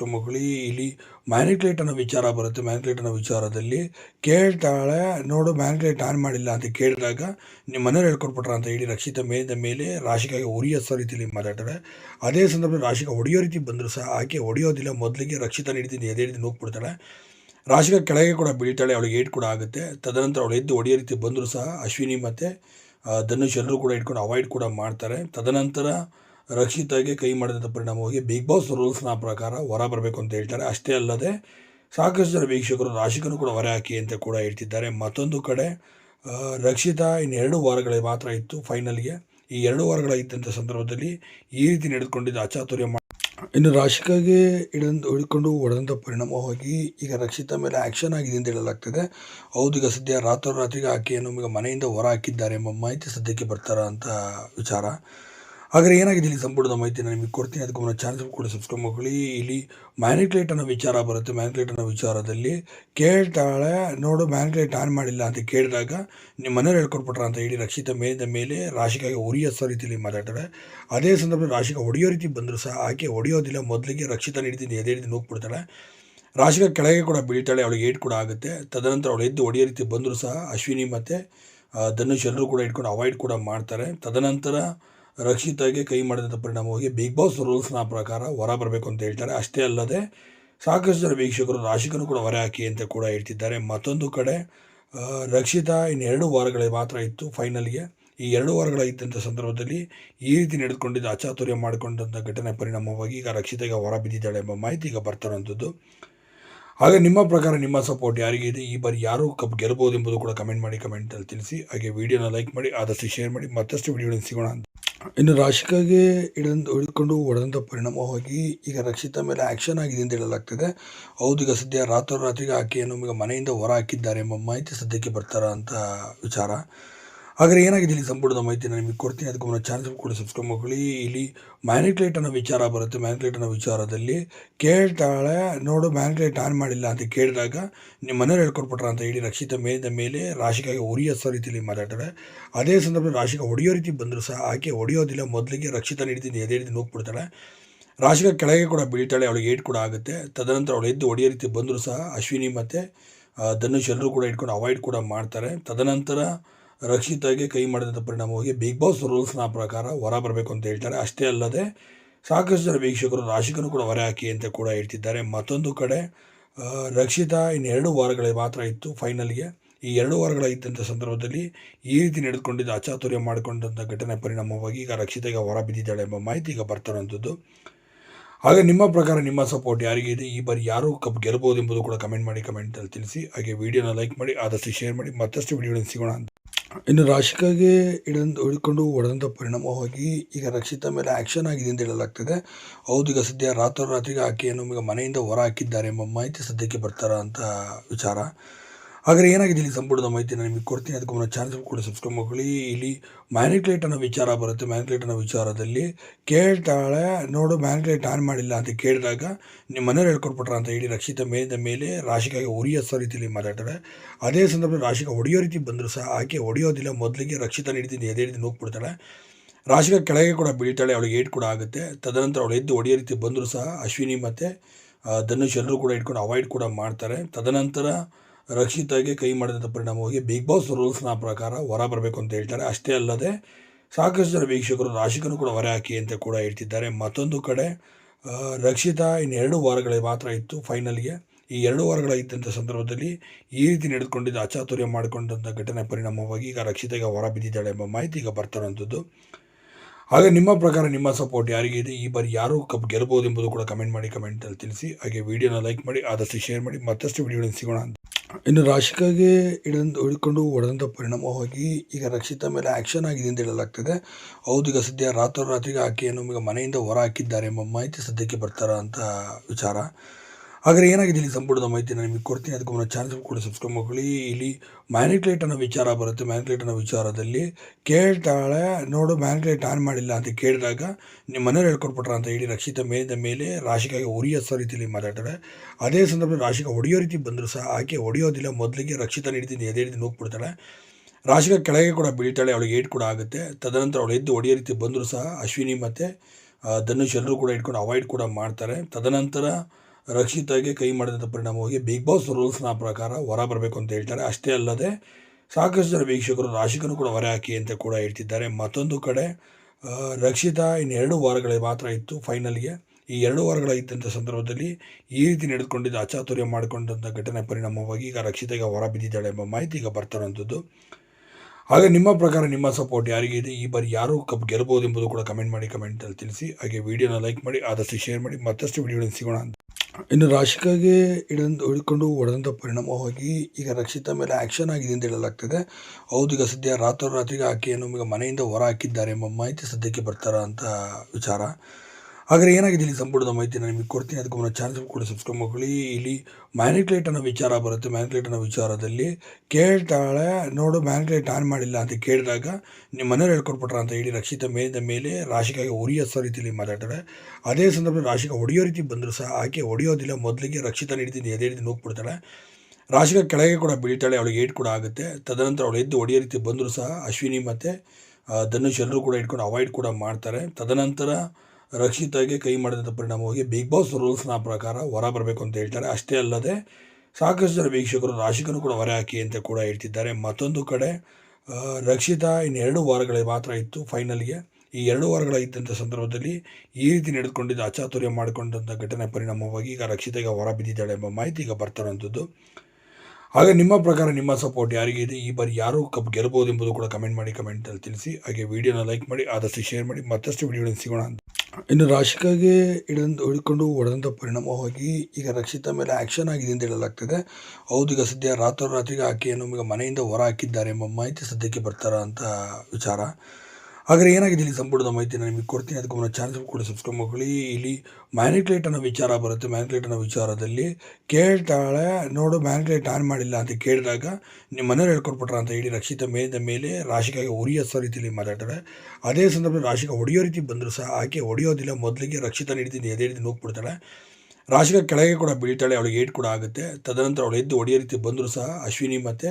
Subscribe ಮಗಳಿ, ಇಲ್ಲಿ ಮ್ಯಾನಿಕ್ಲೇಟ್ ವಿಚಾರ ಬರುತ್ತೆ. ಮ್ಯಾನಿಕ್ಲೇಟ್ ವಿಚಾರದಲ್ಲಿ ಕೇಳ್ತಾಳೆ, ನೋಡು ಮ್ಯಾನಿಕ್ಲೇಟ್ ಆನ್ ಮಾಡಿಲ್ಲ ಅಂತ ಕೇಳಿದಾಗ ನಿಮ್ಮ ಮನೇಲಿ ಹೇಳ್ಕೊಟ್ಬಿಟ್ರ ಅಂತ ಹೇಳಿ ರಕ್ಷಿತ ಮೇಲಿಂದ ಮೇಲೆ ರಾಶಿಕಾಗೆ ಉರಿಯೋ ರೀತಿಯಲ್ಲಿ ಮಾತಾಡ್ತಾರೆ ಅದೇ ಸಂದರ್ಭದಲ್ಲಿ ರಾಶಿಕ ಹೊಡೆಯೋ ರೀತಿ ಬಂದರೂ ಸಹ ಆಕೆ ಹೊಡೆಯೋದಿಲ್ಲ ಮೊದಲಿಗೆ ರಕ್ಷಿತ ಹಿಡಿದು ಎದೆ ಹಿಡಿದು ನೋಗ್ಬಿಡ್ತಾಳೆ ರಾಶಿಕ ಕೆಳಗೆ ಕೂಡ ಬೀಳ್ತಾಳೆ, ಅವಳಿಗೆ ಏಟ್ ಕೂಡ ಆಗುತ್ತೆ. ತದನಂತರ ಅವಳು ಎದ್ದು ಹೊಡೆಯೋ ರೀತಿ ಬಂದರೂ ಸಹ ಅಶ್ವಿನಿ ಮತ್ತು ಧನುಷ್ ಎಲ್ಲರೂ ಕೂಡ ಇಟ್ಕೊಂಡು ಅವಾಯ್ಡ್ ಕೂಡ ಮಾಡ್ತಾರೆ. ತದನಂತರ ರಕ್ಷಿತಾಗೆ ಕೈ ಮಾಡಿದ ಪರಿಣಾಮವಾಗಿ ಬಿಗ್ ಬಾಸ್ ರೂಲ್ಸ್ನ ಪ್ರಕಾರ ಹೊರ ಬರಬೇಕು ಅಂತ ಹೇಳ್ತಾರೆ. ಅಷ್ಟೇ ಅಲ್ಲದೆ ಸಾಕಷ್ಟು ಜನ ವೀಕ್ಷಕರು ರಾಶಿಕನು ಕೂಡ ಹೊರ ಹಾಕಿ ಅಂತ ಕೂಡ ಹೇಳ್ತಿದ್ದಾರೆ. ಮತ್ತೊಂದು ಕಡೆ ರಕ್ಷಿತಾ ಇನ್ನು ಎರಡು ವಾರಗಳೇ ಮಾತ್ರ ಇತ್ತು ಫೈನಲ್ಗೆ ಈ ಎರಡು ವಾರಗಳ ಇದ್ದಂಥ ಸಂದರ್ಭದಲ್ಲಿ ಈ ರೀತಿ ನಡೆದುಕೊಂಡಿದ್ದ ಅಚಾತುರ್ಯ ಇನ್ನು ರಾಶಿಕಾಗೆ ಹಿಡಿದು ಹಿಡ್ಕೊಂಡು ಹೊಡೆದಂಥ ಪರಿಣಾಮವಾಗಿ ಈಗ ರಕ್ಷಿತಾ ಮೇಲೆ ಆ್ಯಕ್ಷನ್ ಆಗಿದೆ ಅಂತ ಹೇಳಲಾಗ್ತದೆ. ಹೌದು, ಈಗ ಸದ್ಯ ರಾತ್ರೋರಾತ್ರಿಗೆ ಆಕೆಯನ್ನು ಈಗ ಮನೆಯಿಂದ ಹೊರ ಹಾಕಿದ್ದಾರೆ ಎಂಬ ಮಾಹಿತಿ ಸದ್ಯಕ್ಕೆ ಬರ್ತಾರ ಅಂತ ವಿಚಾರ. ಹಾಗಾದ್ರೆ ಏನಾಗಿದೆ ಇಲ್ಲಿ ಸಂಪೂರ್ಣ ಮಾಹಿತಿ ನಿಮಗೆ ಕೊಡ್ತೀನಿ. ಅದಕ್ಕೆ ಮುನ್ನ ಚಾನಲ್ ಕೂಡ ಸಬ್ಸ್ಕ್ರೈಬ್ ಮಾಡ್ಕೊಳ್ಳಿ. ಇಲ್ಲಿ ಮ್ಯಾನಿಕ್ಲೇಟ್ ಅನ್ನೋ ವಿಚಾರ ಬರುತ್ತೆ. ಮ್ಯಾನಿಕ್ಲೇಟ್ ಅನ್ನೋ ವಿಚಾರದಲ್ಲಿ ಕೇಳ್ತಾಳೆ, ನೋಡು ಮ್ಯಾನಿಕ್ಲೇಟ್ ಆನ್ ಮಾಡಿಲ್ಲ ಅಂತ ಕೇಳಿದಾಗ ನಿಮ್ಮ ಮನೆಯವ್ರು ಹೇಳ್ಕೊಟ್ಬಿಟ್ರ ಅಂತ ಹೇಳಿ ರಕ್ಷಿತ ಮೇಲಿಂದ ಮೇಲೆ ರಾಶಿಕಾಗೆ ಉರಿಯೋ ರೀತಿಯಲ್ಲಿ ಮಾತಾಡ್ತಾಳೆ. ಅದೇ ಸಂದರ್ಭದಲ್ಲಿ ರಾಶಿಕ ಹೊಡೆಯೋ ರೀತಿ ಬಂದರೂ ಸಹ ಆಕೆ ಹೊಡೆಯೋದಿಲ್ಲ ಮೊದಲಿಗೆ ರಕ್ಷಿತ ನೀಡಿದ್ದೀನಿ ಎದೆ ರೀತಿ ನೋಗ್ಬಿಡ್ತಾಳೆ ರಾಶಿಕ ಕೆಳಗೆ ಕೂಡ ಬೀಳ್ತಾಳೆ, ಅವಳಿಗೆ ಏಟ್ ಕೂಡ ಆಗುತ್ತೆ. ತದನಂತರ ಅವಳು ಎದ್ದು ಹೊಡೆಯೋ ರೀತಿ ಬಂದರೂ ಸಹ ಅಶ್ವಿನಿ ಮತ್ತು ಧನುಷ್ ಎಲ್ಲರೂ ಕೂಡ ಇಟ್ಕೊಂಡು ಅವಾಯ್ಡ್ ಕೂಡ ಮಾಡ್ತಾರೆ. ತದನಂತರ ರಕ್ಷಿತಾಗೆ ಕೈ ಮಾಡಿದ ಪರಿಣಾಮವಾಗಿ ಬಿಗ್ ಬಾಸ್ ರೂಲ್ಸ್ನ ಪ್ರಕಾರ ಹೊರ ಬರಬೇಕು ಅಂತ ಹೇಳ್ತಾರೆ. ಅಷ್ಟೇ ಅಲ್ಲದೆ ಸಾಕಷ್ಟು ಜನ ವೀಕ್ಷಕರು ರಾಶಿಕರು ಕೂಡ ಹೊರ ಹಾಕಿ ಅಂತ ಕೂಡ ಹೇಳ್ತಿದ್ದಾರೆ. ಮತ್ತೊಂದು ಕಡೆ ರಕ್ಷಿತಾ ಇನ್ನು ಎರಡು ವಾರಗಳೇ ಮಾತ್ರ ಇತ್ತು ಫೈನಲ್ಗೆ ಈ ಎರಡು ವಾರಗಳ ಇದ್ದಂಥ ಸಂದರ್ಭದಲ್ಲಿ ಈ ರೀತಿ ನಡೆದುಕೊಂಡಿದ್ದ ಅಚಾತುರ್ಯ ಮಾಡಿಕೊಂಡಂಥ ಘಟನೆ ಪರಿಣಾಮವಾಗಿ ಈಗ ರಕ್ಷಿತೆಗೆ ಹೊರ ಬಿದ್ದಿದ್ದಾಳೆ ಎಂಬ ಮಾಹಿತಿ ಈಗ ಬರ್ತಾರಂಥದ್ದು ಹಾಗೆ ನಿಮ್ಮ ಪ್ರಕಾರ ನಿಮ್ಮ ಸಪೋರ್ಟ್ ಯಾರಿಗೆ ಈ ಬಾರಿ ಯಾರು ಕಪ್ ಗೆಲ್ಬೋದು ಎಂಬುದು ಕೂಡ ಕಮೆಂಟ್ ಮಾಡಿ ಕಮೆಂಟಲ್ಲಿ ತಿಳಿಸಿ. ಹಾಗೆ ವಿಡಿಯೋನ ಲೈಕ್ ಮಾಡಿ, ಆದಷ್ಟು ಶೇರ್ ಮಾಡಿ. ಮತ್ತಷ್ಟು ವಿಡಿಯೋಗಳನ್ನು ಸಿಗೋಣ ಇನ್ನು ರಾಶಿಕಾಗೆ ಹಿಡಿದು ಹಿಡಿದುಕೊಂಡು ಹೊಡೆದಂಥ ಪರಿಣಾಮವಾಗಿ ಈಗ ರಕ್ಷಿತ ಮೇಲೆ ಆ್ಯಕ್ಷನ್ ಆಗಿದೆ ಅಂತ ಹೇಳಲಾಗ್ತದೆ. ಹೌದು, ಈಗ ಸದ್ಯ ರಾತ್ರೋರಾತ್ರಿಗೆ ಆಕೆಯನ್ನು ಈಗ ಮನೆಯಿಂದ ಹೊರ ಹಾಕಿದ್ದಾರೆ ಎಂಬ ಮಾಹಿತಿ ಸದ್ಯಕ್ಕೆ ಬರ್ತಾರ ಅಂತ ವಿಚಾರ. ಹಾಗಾದ್ರೆ ಏನಾಗಿದೆ ಇಲ್ಲಿ ಸಂಪೂರ್ಣ ಮಾಹಿತಿ ನಿಮಗೆ ಕೊಡ್ತೀನಿ. ಅದಕ್ಕೆ ಮುನ್ನ ಚಾನಲ್ ಕೂಡ ಸಬ್ಸ್ಕ್ರೈಬ್ ಮಾಡ್ಕೊಳ್ಳಿ. ಇಲ್ಲಿ ಮ್ಯಾನಿಕ್ಲೇಟ್ ಅನ್ನೋ ವಿಚಾರ ಬರುತ್ತೆ. ಮ್ಯಾನಿಕ್ಲೇಟ್ ಅನ್ನೋ ವಿಚಾರದಲ್ಲಿ ಕೇಳ್ತಾಳೆ, ನೋಡು ಮ್ಯಾನಿಕ್ಲೇಟ್ ಆನ್ ಮಾಡಿಲ್ಲ ಅಂತ ಕೇಳಿದಾಗ ನಿಮ್ಮ ಮನೆಯವ್ರು ಹೇಳ್ಕೊಟ್ಬಿಟ್ರ ಅಂತ ಹೇಳಿ ರಕ್ಷಿತ ಮೇಲಿಂದ ಮೇಲೆ ರಾಶಿಕಾಗೆ ಉರಿಯೋ ರೀತಿಯಲ್ಲಿ ಮಾತಾಡ್ತಾರೆ ಅದೇ ಸಂದರ್ಭದಲ್ಲಿ ರಾಶಿಕ ಹೊಡೆಯೋ ರೀತಿ ಬಂದರೂ ಸಹ ಆಕೆ ಹೊಡೆಯೋದಿಲ್ಲ. ಮೊದಲಿಗೆ ರಕ್ಷಿತ ನೀಡ್ತೀನಿ, ಎದೆ ಹಿಡಿದು ಹೋಗ್ಬಿಡ್ತಾಳೆ ರಾಶಿಕ ಕೆಳಗೆ ಕೂಡ ಬೀಳ್ತಾಳೆ, ಅವಳಿಗೆ ಏಟ್ ಕೂಡ ಆಗುತ್ತೆ. ತದನಂತರ ಅವಳು ಎದ್ದು ಹೊಡೆಯೋ ರೀತಿ ಬಂದರೂ ಸಹ ಅಶ್ವಿನಿ ಮತ್ತು ಧನುಷ್ ಎಲ್ಲರೂ ಕೂಡ ಇಟ್ಕೊಂಡು ಅವಾಯ್ಡ್ ಕೂಡ ಮಾಡ್ತಾರೆ. ತದನಂತರ ರಕ್ಷಿತಾಗೆ ಕೈ ಮಾಡಿದ ಪರಿಣಾಮವಾಗಿ ಬಿಗ್ ಬಾಸ್ ರೂಲ್ಸ್ನ ಪ್ರಕಾರ ಹೊರ ಬರಬೇಕು ಅಂತ ಹೇಳ್ತಾರೆ. ಅಷ್ಟೇ ಅಲ್ಲದೆ ಸಾಕಷ್ಟು ಜನ ವೀಕ್ಷಕರು ರಾಶಿಕನು ಕೂಡ ಹೊರ ಹಾಕಿ ಅಂತ ಕೂಡ ಹೇಳ್ತಿದ್ದಾರೆ. ಮತ್ತೊಂದು ಕಡೆ ರಕ್ಷಿತಾ ಎರಡು ವಾರಗಳೇ ಮಾತ್ರ ಇತ್ತು ಫೈನಲ್ಗೆ ಈ ಎರಡು ವಾರಗಳ ಇದ್ದಂಥ ಸಂದರ್ಭದಲ್ಲಿ ಈ ರೀತಿ ನಡೆದುಕೊಂಡಿದ್ದ ಅಚಾತುರ್ಯ ಮಾಡಿಕೊಂಡಂಥ ಘಟನೆ ಪರಿಣಾಮವಾಗಿ ಈಗ ರಕ್ಷಿತ ಈಗ ಹೊರ ಬಿದ್ದಿದ್ದಾಳೆ ಎಂಬ ಮಾಹಿತಿ ಈಗ ಬರ್ತಾರಂಥದ್ದು ಹಾಗೆ ನಿಮ್ಮ ಪ್ರಕಾರ ನಿಮ್ಮ ಸಪೋರ್ಟ್ ಯಾರಿಗೆ ಇದೆ? ಈ ಬಾರಿ ಯಾರು ಕಪ್ ಗೆಲ್ಬೋದು ಎಂಬುದು ಕೂಡ ಕಮೆಂಟ್ ಮಾಡಿ ಕಮೆಂಟಲ್ಲಿ ತಿಳಿಸಿ. ಹಾಗೆ ವಿಡಿಯೋನ ಲೈಕ್ ಮಾಡಿ, ಆದಷ್ಟು ಶೇರ್ ಮಾಡಿ. ಮತ್ತಷ್ಟು ವಿಡಿಯೋಗಳನ್ನು ಸಿಗೋಣ ಅಂತ. ಇನ್ನು ರಾಶಿಕಾಗೆ ಹಿಡಿದು ಹಿಡ್ಕೊಂಡು ಹೊಡೆದಂಥ ಪರಿಣಾಮವಾಗಿ ಈಗ ರಕ್ಷಿತ ಮೇಲೆ ಆ್ಯಕ್ಷನ್ ಆಗಿದೆ ಅಂತ ಹೇಳಲಾಗ್ತದೆ. ಹೌದು, ಈಗ ಸದ್ಯ ರಾತ್ರೋರಾತ್ರಿಗೆ ಆಕೆಯನ್ನು ಈಗ ಮನೆಯಿಂದ ಹೊರ ಹಾಕಿದ್ದಾರೆ ಎಂಬ ಮಾಹಿತಿ ಸದ್ಯಕ್ಕೆ ಬರ್ತಾರ ಅಂತ ವಿಚಾರ. ಹಾಗಾದ್ರೆ ಏನಾಗಿದೆ ಇಲ್ಲಿ ಸಂಪುಟದ ಮಾಹಿತಿ ನಾನು ನಿಮಗೆ ಕೊಡ್ತೀನಿ. ಅದಕ್ಕೆ ಮುನ್ನ ಚಾನಲ್ ಕೂಡ ಸಬ್ಸ್ಕ್ರೈಬ್ ಮಾಡ್ಕೊಳ್ಳಿ. ಇಲ್ಲಿ ಮ್ಯಾನಿಕ್ಲೇಟ್ ಅನ್ನೋ ವಿಚಾರ ಬರುತ್ತೆ. ಮ್ಯಾನಿಕ್ಲೇಟ್ ಅನ್ನೋ ವಿಚಾರದಲ್ಲಿ ಕೇಳ್ತಾಳೆ, ನೋಡು ಮ್ಯಾನಿಕ್ಲೇಟ್ ಆನ್ ಮಾಡಿಲ್ಲ ಅಂತ ಕೇಳಿದಾಗ ನಿಮ್ಮ ಮನೆಯವ್ರು ಹೇಳ್ಕೊಟ್ಬಿಟ್ರ ಅಂತ ಹೇಳಿ ರಕ್ಷಿತ ಮೇಲಿಂದ ಮೇಲೆ ರಾಶಿಕಾಗೆ ಉರಿಯೋ ರೀತಿಯಲ್ಲಿ ಮಾತಾಡ್ತಾಳೆ. ಅದೇ ಸಂದರ್ಭದಲ್ಲಿ ರಾಶಿಕ ಹೊಡೆಯೋ ರೀತಿ ಬಂದರೂ ಸಹ ಆಕೆ ಹೊಡೆಯೋದಿಲ್ಲ ಮೊದಲಿಗೆ ರಕ್ಷಿತ ನೀಡ್ತೀನಿ ಎದೆ ಹಿಡಿದು ನೋಗ್ಬಿಡ್ತಾಳೆ ರಾಶಿಕ ಕೆಳಗೆ ಕೂಡ ಬೀಳ್ತಾಳೆ, ಅವಳಿಗೆ ಏಟ್ ಕೂಡ ಆಗುತ್ತೆ. ತದನಂತರ ಅವಳು ಎದ್ದು ಹೊಡೆಯೋ ರೀತಿ ಬಂದರೂ ಸಹ ಅಶ್ವಿನಿ ಮತ್ತು ಧನುಷ್ ಎಲ್ಲರೂ ಕೂಡ ಇಟ್ಕೊಂಡು ಅವಾಯ್ಡ್ ಕೂಡ ಮಾಡ್ತಾರೆ. ತದನಂತರ ರಕ್ಷಿತಾಗೆ ಕೈ ಮಾಡಿದ ಪರಿಣಾಮವಾಗಿ ಬಿಗ್ ಬಾಸ್ ರೂಲ್ಸ್ನ ಪ್ರಕಾರ ಹೊರ ಬರಬೇಕು ಅಂತ ಹೇಳ್ತಾರೆ. ಅಷ್ಟೇ ಅಲ್ಲದೆ ಸಾಕಷ್ಟು ಜನ ವೀಕ್ಷಕರು ರಾಶಿಕನು ಕೂಡ ಹೊರ ಹಾಕಿ ಅಂತ ಕೂಡ ಹೇಳ್ತಿದ್ದಾರೆ. ಮತ್ತೊಂದು ಕಡೆ ರಕ್ಷಿತಾ ಎರಡು ವಾರಗಳೇ ಮಾತ್ರ ಇತ್ತು ಫೈನಲ್ಗೆ ಈ ಎರಡು ವಾರಗಳ ಇದ್ದಂಥ ಸಂದರ್ಭದಲ್ಲಿ ಈ ರೀತಿ ನಡೆದುಕೊಂಡಿದ್ದ ಅಚಾತುರ್ಯ ಮಾಡಿಕೊಂಡಂಥ ಘಟನೆ ಪರಿಣಾಮವಾಗಿ ಈಗ ರಕ್ಷಿತೆಗೆ ಹೊರ ಬಿದ್ದಿದ್ದಾಳೆ ಎಂಬ ಮಾಹಿತಿ ಈಗ ಬರ್ತಾರಂಥದ್ದು ಹಾಗೆ ನಿಮ್ಮ ಪ್ರಕಾರ ನಿಮ್ಮ ಸಪೋರ್ಟ್ ಯಾರಿಗೆ ಇದೆ? ಈ ಬಾರಿ ಯಾರು ಕಪ್ ಗೆಲ್ಬೋದು ಎಂಬುದು ಕೂಡ ಕಮೆಂಟ್ ಮಾಡಿ ಕಮೆಂಟಲ್ಲಿ ತಿಳಿಸಿ. ಹಾಗೆ ವಿಡಿಯೋನ ಲೈಕ್ ಮಾಡಿ, ಆದಷ್ಟು ಶೇರ್ ಮಾಡಿ. ಮತ್ತಷ್ಟು ವಿಡಿಯೋಗಳನ್ನು ಸಿಗೋಣ ಅಂತ. ಇನ್ನು ರಾಶಿಕಾಗೆ ಹಿಡಿದು ಹಿಡ್ಕೊಂಡು ಹೊಡೆದಂಥ ಪರಿಣಾಮವಾಗಿ ಈಗ ರಕ್ಷಿತ ಮೇಲೆ ಆ್ಯಕ್ಷನ್ ಆಗಿದೆ ಅಂತ ಹೇಳಲಾಗ್ತದೆ. ಹೌದು, ಈಗ ಸದ್ಯ ರಾತ್ರೋರಾತ್ರಿಗೆ ಆಕೆಯನ್ನು ಈಗ ಮನೆಯಿಂದ ಹೊರ ಹಾಕಿದ್ದಾರೆ ಎಂಬ ಮಾಹಿತಿ ಸದ್ಯಕ್ಕೆ ಬರ್ತಾರ ಅಂತ ವಿಚಾರ. ಹಾಗಾದ್ರೆ ಏನಾಗಿದೆ ಇಲ್ಲಿ ಸಂಪೂರ್ಣ ಮಾಹಿತಿ ನಿಮಗೆ ಕೊಡ್ತೀನಿ. ಅದಕ್ಕೆ ಮುನ್ನ ಚಾನಲ್ ಕೂಡ ಸಬ್ಸ್ಕ್ರೈಬ್ ಮಾಡ್ಕೊಳ್ಳಿ. ಇಲ್ಲಿ ಮ್ಯಾನಿಕ್ಲೇಟ್ ಅನ್ನೋ ವಿಚಾರ ಬರುತ್ತೆ. ಮ್ಯಾನಿಕ್ಲೇಟ್ ಅನ್ನೋ ವಿಚಾರದಲ್ಲಿ ಕೇಳ್ತಾಳೆ, ನೋಡು ಮ್ಯಾನಿಕ್ಲೇಟ್ ಆನ್ ಮಾಡಿಲ್ಲ ಅಂತ ಕೇಳಿದಾಗ ನಿಮ್ಮ ಮನೆಯವ್ರು ಹೇಳ್ಕೊಟ್ಬಿಟ್ರ ಅಂತ ಹೇಳಿ ರಕ್ಷಿತ ಮೇಲಿಂದ ಮೇಲೆ ರಾಶಿಕಾಗೆ ಉರಿಯೋ ರೀತಿಯಲ್ಲಿ ಮಾತಾಡ್ತಾಳೆ. ಅದೇ ಸಂದರ್ಭದಲ್ಲಿ ರಾಶಿಕ ಹೊಡೆಯೋ ರೀತಿ ಬಂದರೂ ಸಹ ಆಕೆ ಹೊಡೆಯೋದಿಲ್ಲ ಮೊದಲಿಗೆ ರಕ್ಷಿತ ಹಿಡಿದು ಎದೆ ರೀತಿ ನೋಗ್ಬಿಡ್ತಾಳೆ ರಾಶಿಕ ಕೆಳಗೆ ಕೂಡ ಬೀಳ್ತಾಳೆ, ಅವಳಿಗೆ ಏಟ್ ಕೂಡ ಆಗುತ್ತೆ. ತದನಂತರ ಅವಳು ಎದ್ದು ಹೊಡೆಯೋ ರೀತಿ ಬಂದರೂ ಸಹ ಅಶ್ವಿನಿ ಮತ್ತು ಧನುಷ್ ಎಲ್ಲರೂ ಕೂಡ ಇಟ್ಕೊಂಡು ಅವಾಯ್ಡ್ ಕೂಡ ಮಾಡ್ತಾರೆ. ತದನಂತರ ರಕ್ಷಿತಾಗೆ ಕೈ ಮಾಡಿದಂಥ ಪರಿಣಾಮವಾಗಿ ಬಿಗ್ ಬಾಸ್ ರೂಲ್ಸ್ನ ಪ್ರಕಾರ ಹೊರ ಬರಬೇಕು ಅಂತ ಹೇಳ್ತಾರೆ. ಅಷ್ಟೇ ಅಲ್ಲದೆ ಸಾಕಷ್ಟು ಜನ ವೀಕ್ಷಕರು ರಾಶಿಕರು ಕೂಡ ಹೊರ ಹಾಕಿ ಅಂತ ಕೂಡ ಹೇಳ್ತಿದ್ದಾರೆ. ಮತ್ತೊಂದು ಕಡೆ ರಕ್ಷಿತ ರಕ್ಷಿತಾ ಎರಡು ವಾರಗಳೇ ಮಾತ್ರ ಇತ್ತು ಫೈನಲ್ಗೆ ಈ ಎರಡು ವಾರಗಳ ಇದ್ದಂಥ ಸಂದರ್ಭದಲ್ಲಿ ಈ ರೀತಿ ನಡೆದುಕೊಂಡಿದ್ದ ಅಚಾತುರ್ಯ ಮಾಡಿಕೊಂಡಂಥ ಘಟನೆ ಪರಿಣಾಮವಾಗಿ ಈಗ ರಕ್ಷಿತೆಗೆ ಹೊರ ಬಿದ್ದಿದ್ದಾಳೆ ಎಂಬ ಮಾಹಿತಿ ಈಗ ಬರ್ತಾರಂಥದ್ದು ಹಾಗೆ ನಿಮ್ಮ ಪ್ರಕಾರ ನಿಮ್ಮ ಸಪೋರ್ಟ್ ಯಾರಿಗೆ ಈ ಬಾರಿ ಯಾರು ಕಪ್ ಗೆಲ್ಬೋದು ಎಂಬುದು ಕೂಡ ಕಮೆಂಟ್ ಮಾಡಿ ಕಮೆಂಟಲ್ಲಿ ತಿಳಿಸಿ. ಹಾಗೆ ವಿಡಿಯೋನ ಲೈಕ್ ಮಾಡಿ, ಆದಷ್ಟು ಶೇರ್ ಮಾಡಿ. ಮತ್ತಷ್ಟು ವಿಡಿಯೋಗಳನ್ನು ಸಿಗೋಣ ಇನ್ನು ರಾಶಿಕಾಗೆ ಹಿಡಿದು ಹಿಡ್ಕೊಂಡು ಹೊಡೆದಂಥ ಪರಿಣಾಮವಾಗಿ ಈಗ ರಕ್ಷಿತಾ ಮೇಲೆ ಆ್ಯಕ್ಷನ್ ಆಗಿದೆ ಅಂತ ಹೇಳಲಾಗ್ತದೆ. ಹೌದು, ಈಗ ಸದ್ಯ ರಾತ್ರೋರಾತ್ರಿಗೆ ಆಕೆಯನ್ನು ಈಗ ಮನೆಯಿಂದ ಹೊರ ಹಾಕಿದ್ದಾರೆ ಎಂಬ ಮಾಹಿತಿ ಸದ್ಯಕ್ಕೆ ಬರ್ತಾರ ಅಂತ ವಿಚಾರ. ಹಾಗಾದ್ರೆ ಏನಾಗಿದೆ ಇಲ್ಲಿ ಮಾಹಿತಿ ನಾನು ನಿಮಗೆ ಕೊಡ್ತೀನಿ. ಅದಕ್ಕೆ ಮುನ್ನ ಚಾನಲ್ ಕೂಡ ಸಬ್ಸ್ಕ್ರೈಬ್ ಮಾಡ್ಕೊಳ್ಳಿ. ಇಲ್ಲಿ ಮ್ಯಾನಿಕ್ಲೇಟ್ ಅನ್ನೋ ವಿಚಾರ ಬರುತ್ತೆ. ಮ್ಯಾನಿಕ್ಲೇಟ್ ಅನ್ನೋ ವಿಚಾರದಲ್ಲಿ ಕೇಳ್ತಾಳೆ, ನೋಡು ಮ್ಯಾನಿಕ್ಲೇಟ್ ಆನ್ ಮಾಡಿಲ್ಲ ಅಂತ ಕೇಳಿದಾಗ ನಿಮ್ಮ ಮನೆಯವ್ರು ಹೇಳ್ಕೊಟ್ಬಿಟ್ರ ಅಂತ ಹೇಳಿ ರಕ್ಷಿತ ಮೇಲಿಂದ ಮೇಲೆ ರಾಶಿಕಾಗೆ ಉರಿಯೋ ರೀತಿಯಲ್ಲಿ ಮಾತಾಡ್ತಾರೆ ಅದೇ ಸಂದರ್ಭದಲ್ಲಿ ರಾಶಿಕ ಹೊಡೆಯೋ ರೀತಿ ಬಂದರೂ ಸಹ ಆಕೆ ಹೊಡೆಯೋದಿಲ್ಲ. ಮೊದಲಿಗೆ ರಕ್ಷಿತ ನೀಡ್ತೀನಿ ಎದೆ ರೀತಿ ನೋಗ್ಬಿಡ್ತಾಳೆ ರಾಶಿಕ ಕೆಳಗೆ ಕೂಡ ಬೀಳ್ತಾಳೆ. ಅವಳಿಗೆ ಏಟ್ ಕೂಡ ಆಗುತ್ತೆ. ತದನಂತರ ಅವಳು ಎದ್ದು ಹೊಡೆಯೋ ರೀತಿ ಬಂದರೂ ಸಹ ಅಶ್ವಿನಿ ಮತ್ತು ಧನುಷ್ ಎಲ್ಲರೂ ಕೂಡ ಇಟ್ಕೊಂಡು ಅವಾಯ್ಡ್ ಕೂಡ ಮಾಡ್ತಾರೆ. ತದನಂತರ ರಕ್ಷಿತಾಗೆ ಕೈ ಮಾಡಿದಂಥ ಪರಿಣಾಮವಾಗಿ ಬಿಗ್ ಬಾಸ್ ರೂಲ್ಸ್ನ ಪ್ರಕಾರ ಹೊರ ಬರಬೇಕು ಅಂತ ಹೇಳ್ತಾರೆ. ಅಷ್ಟೇ ಅಲ್ಲದೆ ಸಾಕಷ್ಟು ಜನ ವೀಕ್ಷಕರು ರಾಶಿಕನು ಕೂಡ ಹೊರ ಹಾಕಿ ಅಂತ ಕೂಡ ಹೇಳ್ತಿದ್ದಾರೆ. ಮತ್ತೊಂದು ಕಡೆ ರಕ್ಷಿತಾ ಇನ್ನೆರಡು ವಾರಗಳೇ ಮಾತ್ರ ಇತ್ತು ಫೈನಲ್ಗೆ ಈ ಎರಡು ವಾರಗಳ ಇದ್ದಂಥ ಸಂದರ್ಭದಲ್ಲಿ ಈ ರೀತಿ ನಡೆದುಕೊಂಡಿದ್ದ ಅಚಾತುರ್ಯ ಮಾಡಿಕೊಂಡಂಥ ಘಟನೆ ಪರಿಣಾಮವಾಗಿ ಈಗ ರಕ್ಷಿತೆಗೆ ಹೊರ ಬಿದ್ದಿದ್ದಾಳೆ ಎಂಬ ಮಾಹಿತಿ ಈಗ ಬರ್ತಾರಂಥದ್ದು ಹಾಗೆ ನಿಮ್ಮ ಪ್ರಕಾರ ನಿಮ್ಮ ಸಪೋರ್ಟ್ ಯಾರಿಗೆ ಇದೆ? ಈ ಬಾರಿ ಯಾರು ಕಪ್ ಗೆಲ್ಲಬಹುದು ಎಂಬುದು ಕೂಡ ಕಮೆಂಟ್ ಮಾಡಿ ಕಮೆಂಟಲ್ಲಿ ತಿಳಿಸಿ. ಹಾಗೆ ವಿಡಿಯೋನ ಲೈಕ್ ಮಾಡಿ, ಆದಷ್ಟು ಶೇರ್ ಮಾಡಿ, ಮತ್ತಷ್ಟು ವಿಡಿಯೋಗಳನ್ನು ಸಿಗೋಣ ಅಂತ. ಇನ್ನು ರಾಶಿಕಾಗೆ ಹಿಡಿದು ಹಿಡ್ಕೊಂಡು ಹೊಡೆದಂಥ ಪರಿಣಾಮವಾಗಿ ಈಗ ರಕ್ಷಿತ ಮೇಲೆ ಆ್ಯಕ್ಷನ್ ಆಗಿದೆ ಅಂತ ಹೇಳಲಾಗ್ತದೆ. ಹೌದು, ಈಗ ಸದ್ಯ ರಾತ್ರೋರಾತ್ರಿಗೆ ಆಕೆಯನ್ನು ಈಗ ಮನೆಯಿಂದ ಹೊರ ಹಾಕಿದ್ದಾರೆ ಎಂಬ ಮಾಹಿತಿ ಸದ್ಯಕ್ಕೆ ಬರ್ತಾರ ಅಂತ ವಿಚಾರ. ಹಾಗಾದ್ರೆ ಏನಾಗಿದೆ ಇಲ್ಲಿ ಸಂಪೂರ್ಣ ಮಾಹಿತಿ ನಿಮಗೆ ಕೊಡ್ತೀನಿ. ಅದಕ್ಕೆ ಮುನ್ನ ಚಾನಲ್ ಕೂಡ ಸಬ್ಸ್ಕ್ರೈಬ್ ಮಾಡ್ಕೊಳ್ಳಿ. ಇಲ್ಲಿ ಮ್ಯಾನಿಕ್ಲೇಟ್ ಅನ್ನೋ ವಿಚಾರ ಬರುತ್ತೆ. ಮ್ಯಾನಿಕ್ಲೇಟ್ ಅನ್ನೋ ವಿಚಾರದಲ್ಲಿ ಕೇಳ್ತಾಳೆ, ನೋಡು ಮ್ಯಾನಿಕ್ಲೇಟ್ ಆನ್ ಮಾಡಿಲ್ಲ ಅಂತ ಕೇಳಿದಾಗ ನಿಮ್ಮ ಮನೆಯವ್ರು ಹೇಳ್ಕೊಟ್ಬಿಟ್ರ ಅಂತ ಹೇಳಿ ರಕ್ಷಿತ ಮೇಲಿಂದ ಮೇಲೆ ರಾಶಿಕಾಗೆ ಉರಿಯೋ ರೀತಿಯಲ್ಲಿ ಮಾತಾಡ್ತಾರೆ ಅದೇ ಸಂದರ್ಭದಲ್ಲಿ ರಾಶಿಕ ಹೊಡೆಯೋ ರೀತಿ ಬಂದರೂ ಸಹ ಆಕೆ ಹೊಡೆಯೋದಿಲ್ಲ ಮೊದಲಿಗೆ ರಕ್ಷಿತ ಹಿಡಿದು ಎದೆ ಹಿಡಿದು ಹೋಗ್ಬಿಡ್ತಾಳೆ ರಾಶಿಕ ಕೆಳಗೆ ಕೂಡ ಬೀಳ್ತಾಳೆ. ಅವಳಿಗೆ ಏಟ್ ಕೂಡ ಆಗುತ್ತೆ. ತದನಂತರ ಅವಳು ಎದ್ದು ಹೊಡೆಯೋ ರೀತಿ ಬಂದರೂ ಸಹ ಅಶ್ವಿನಿ ಮತ್ತು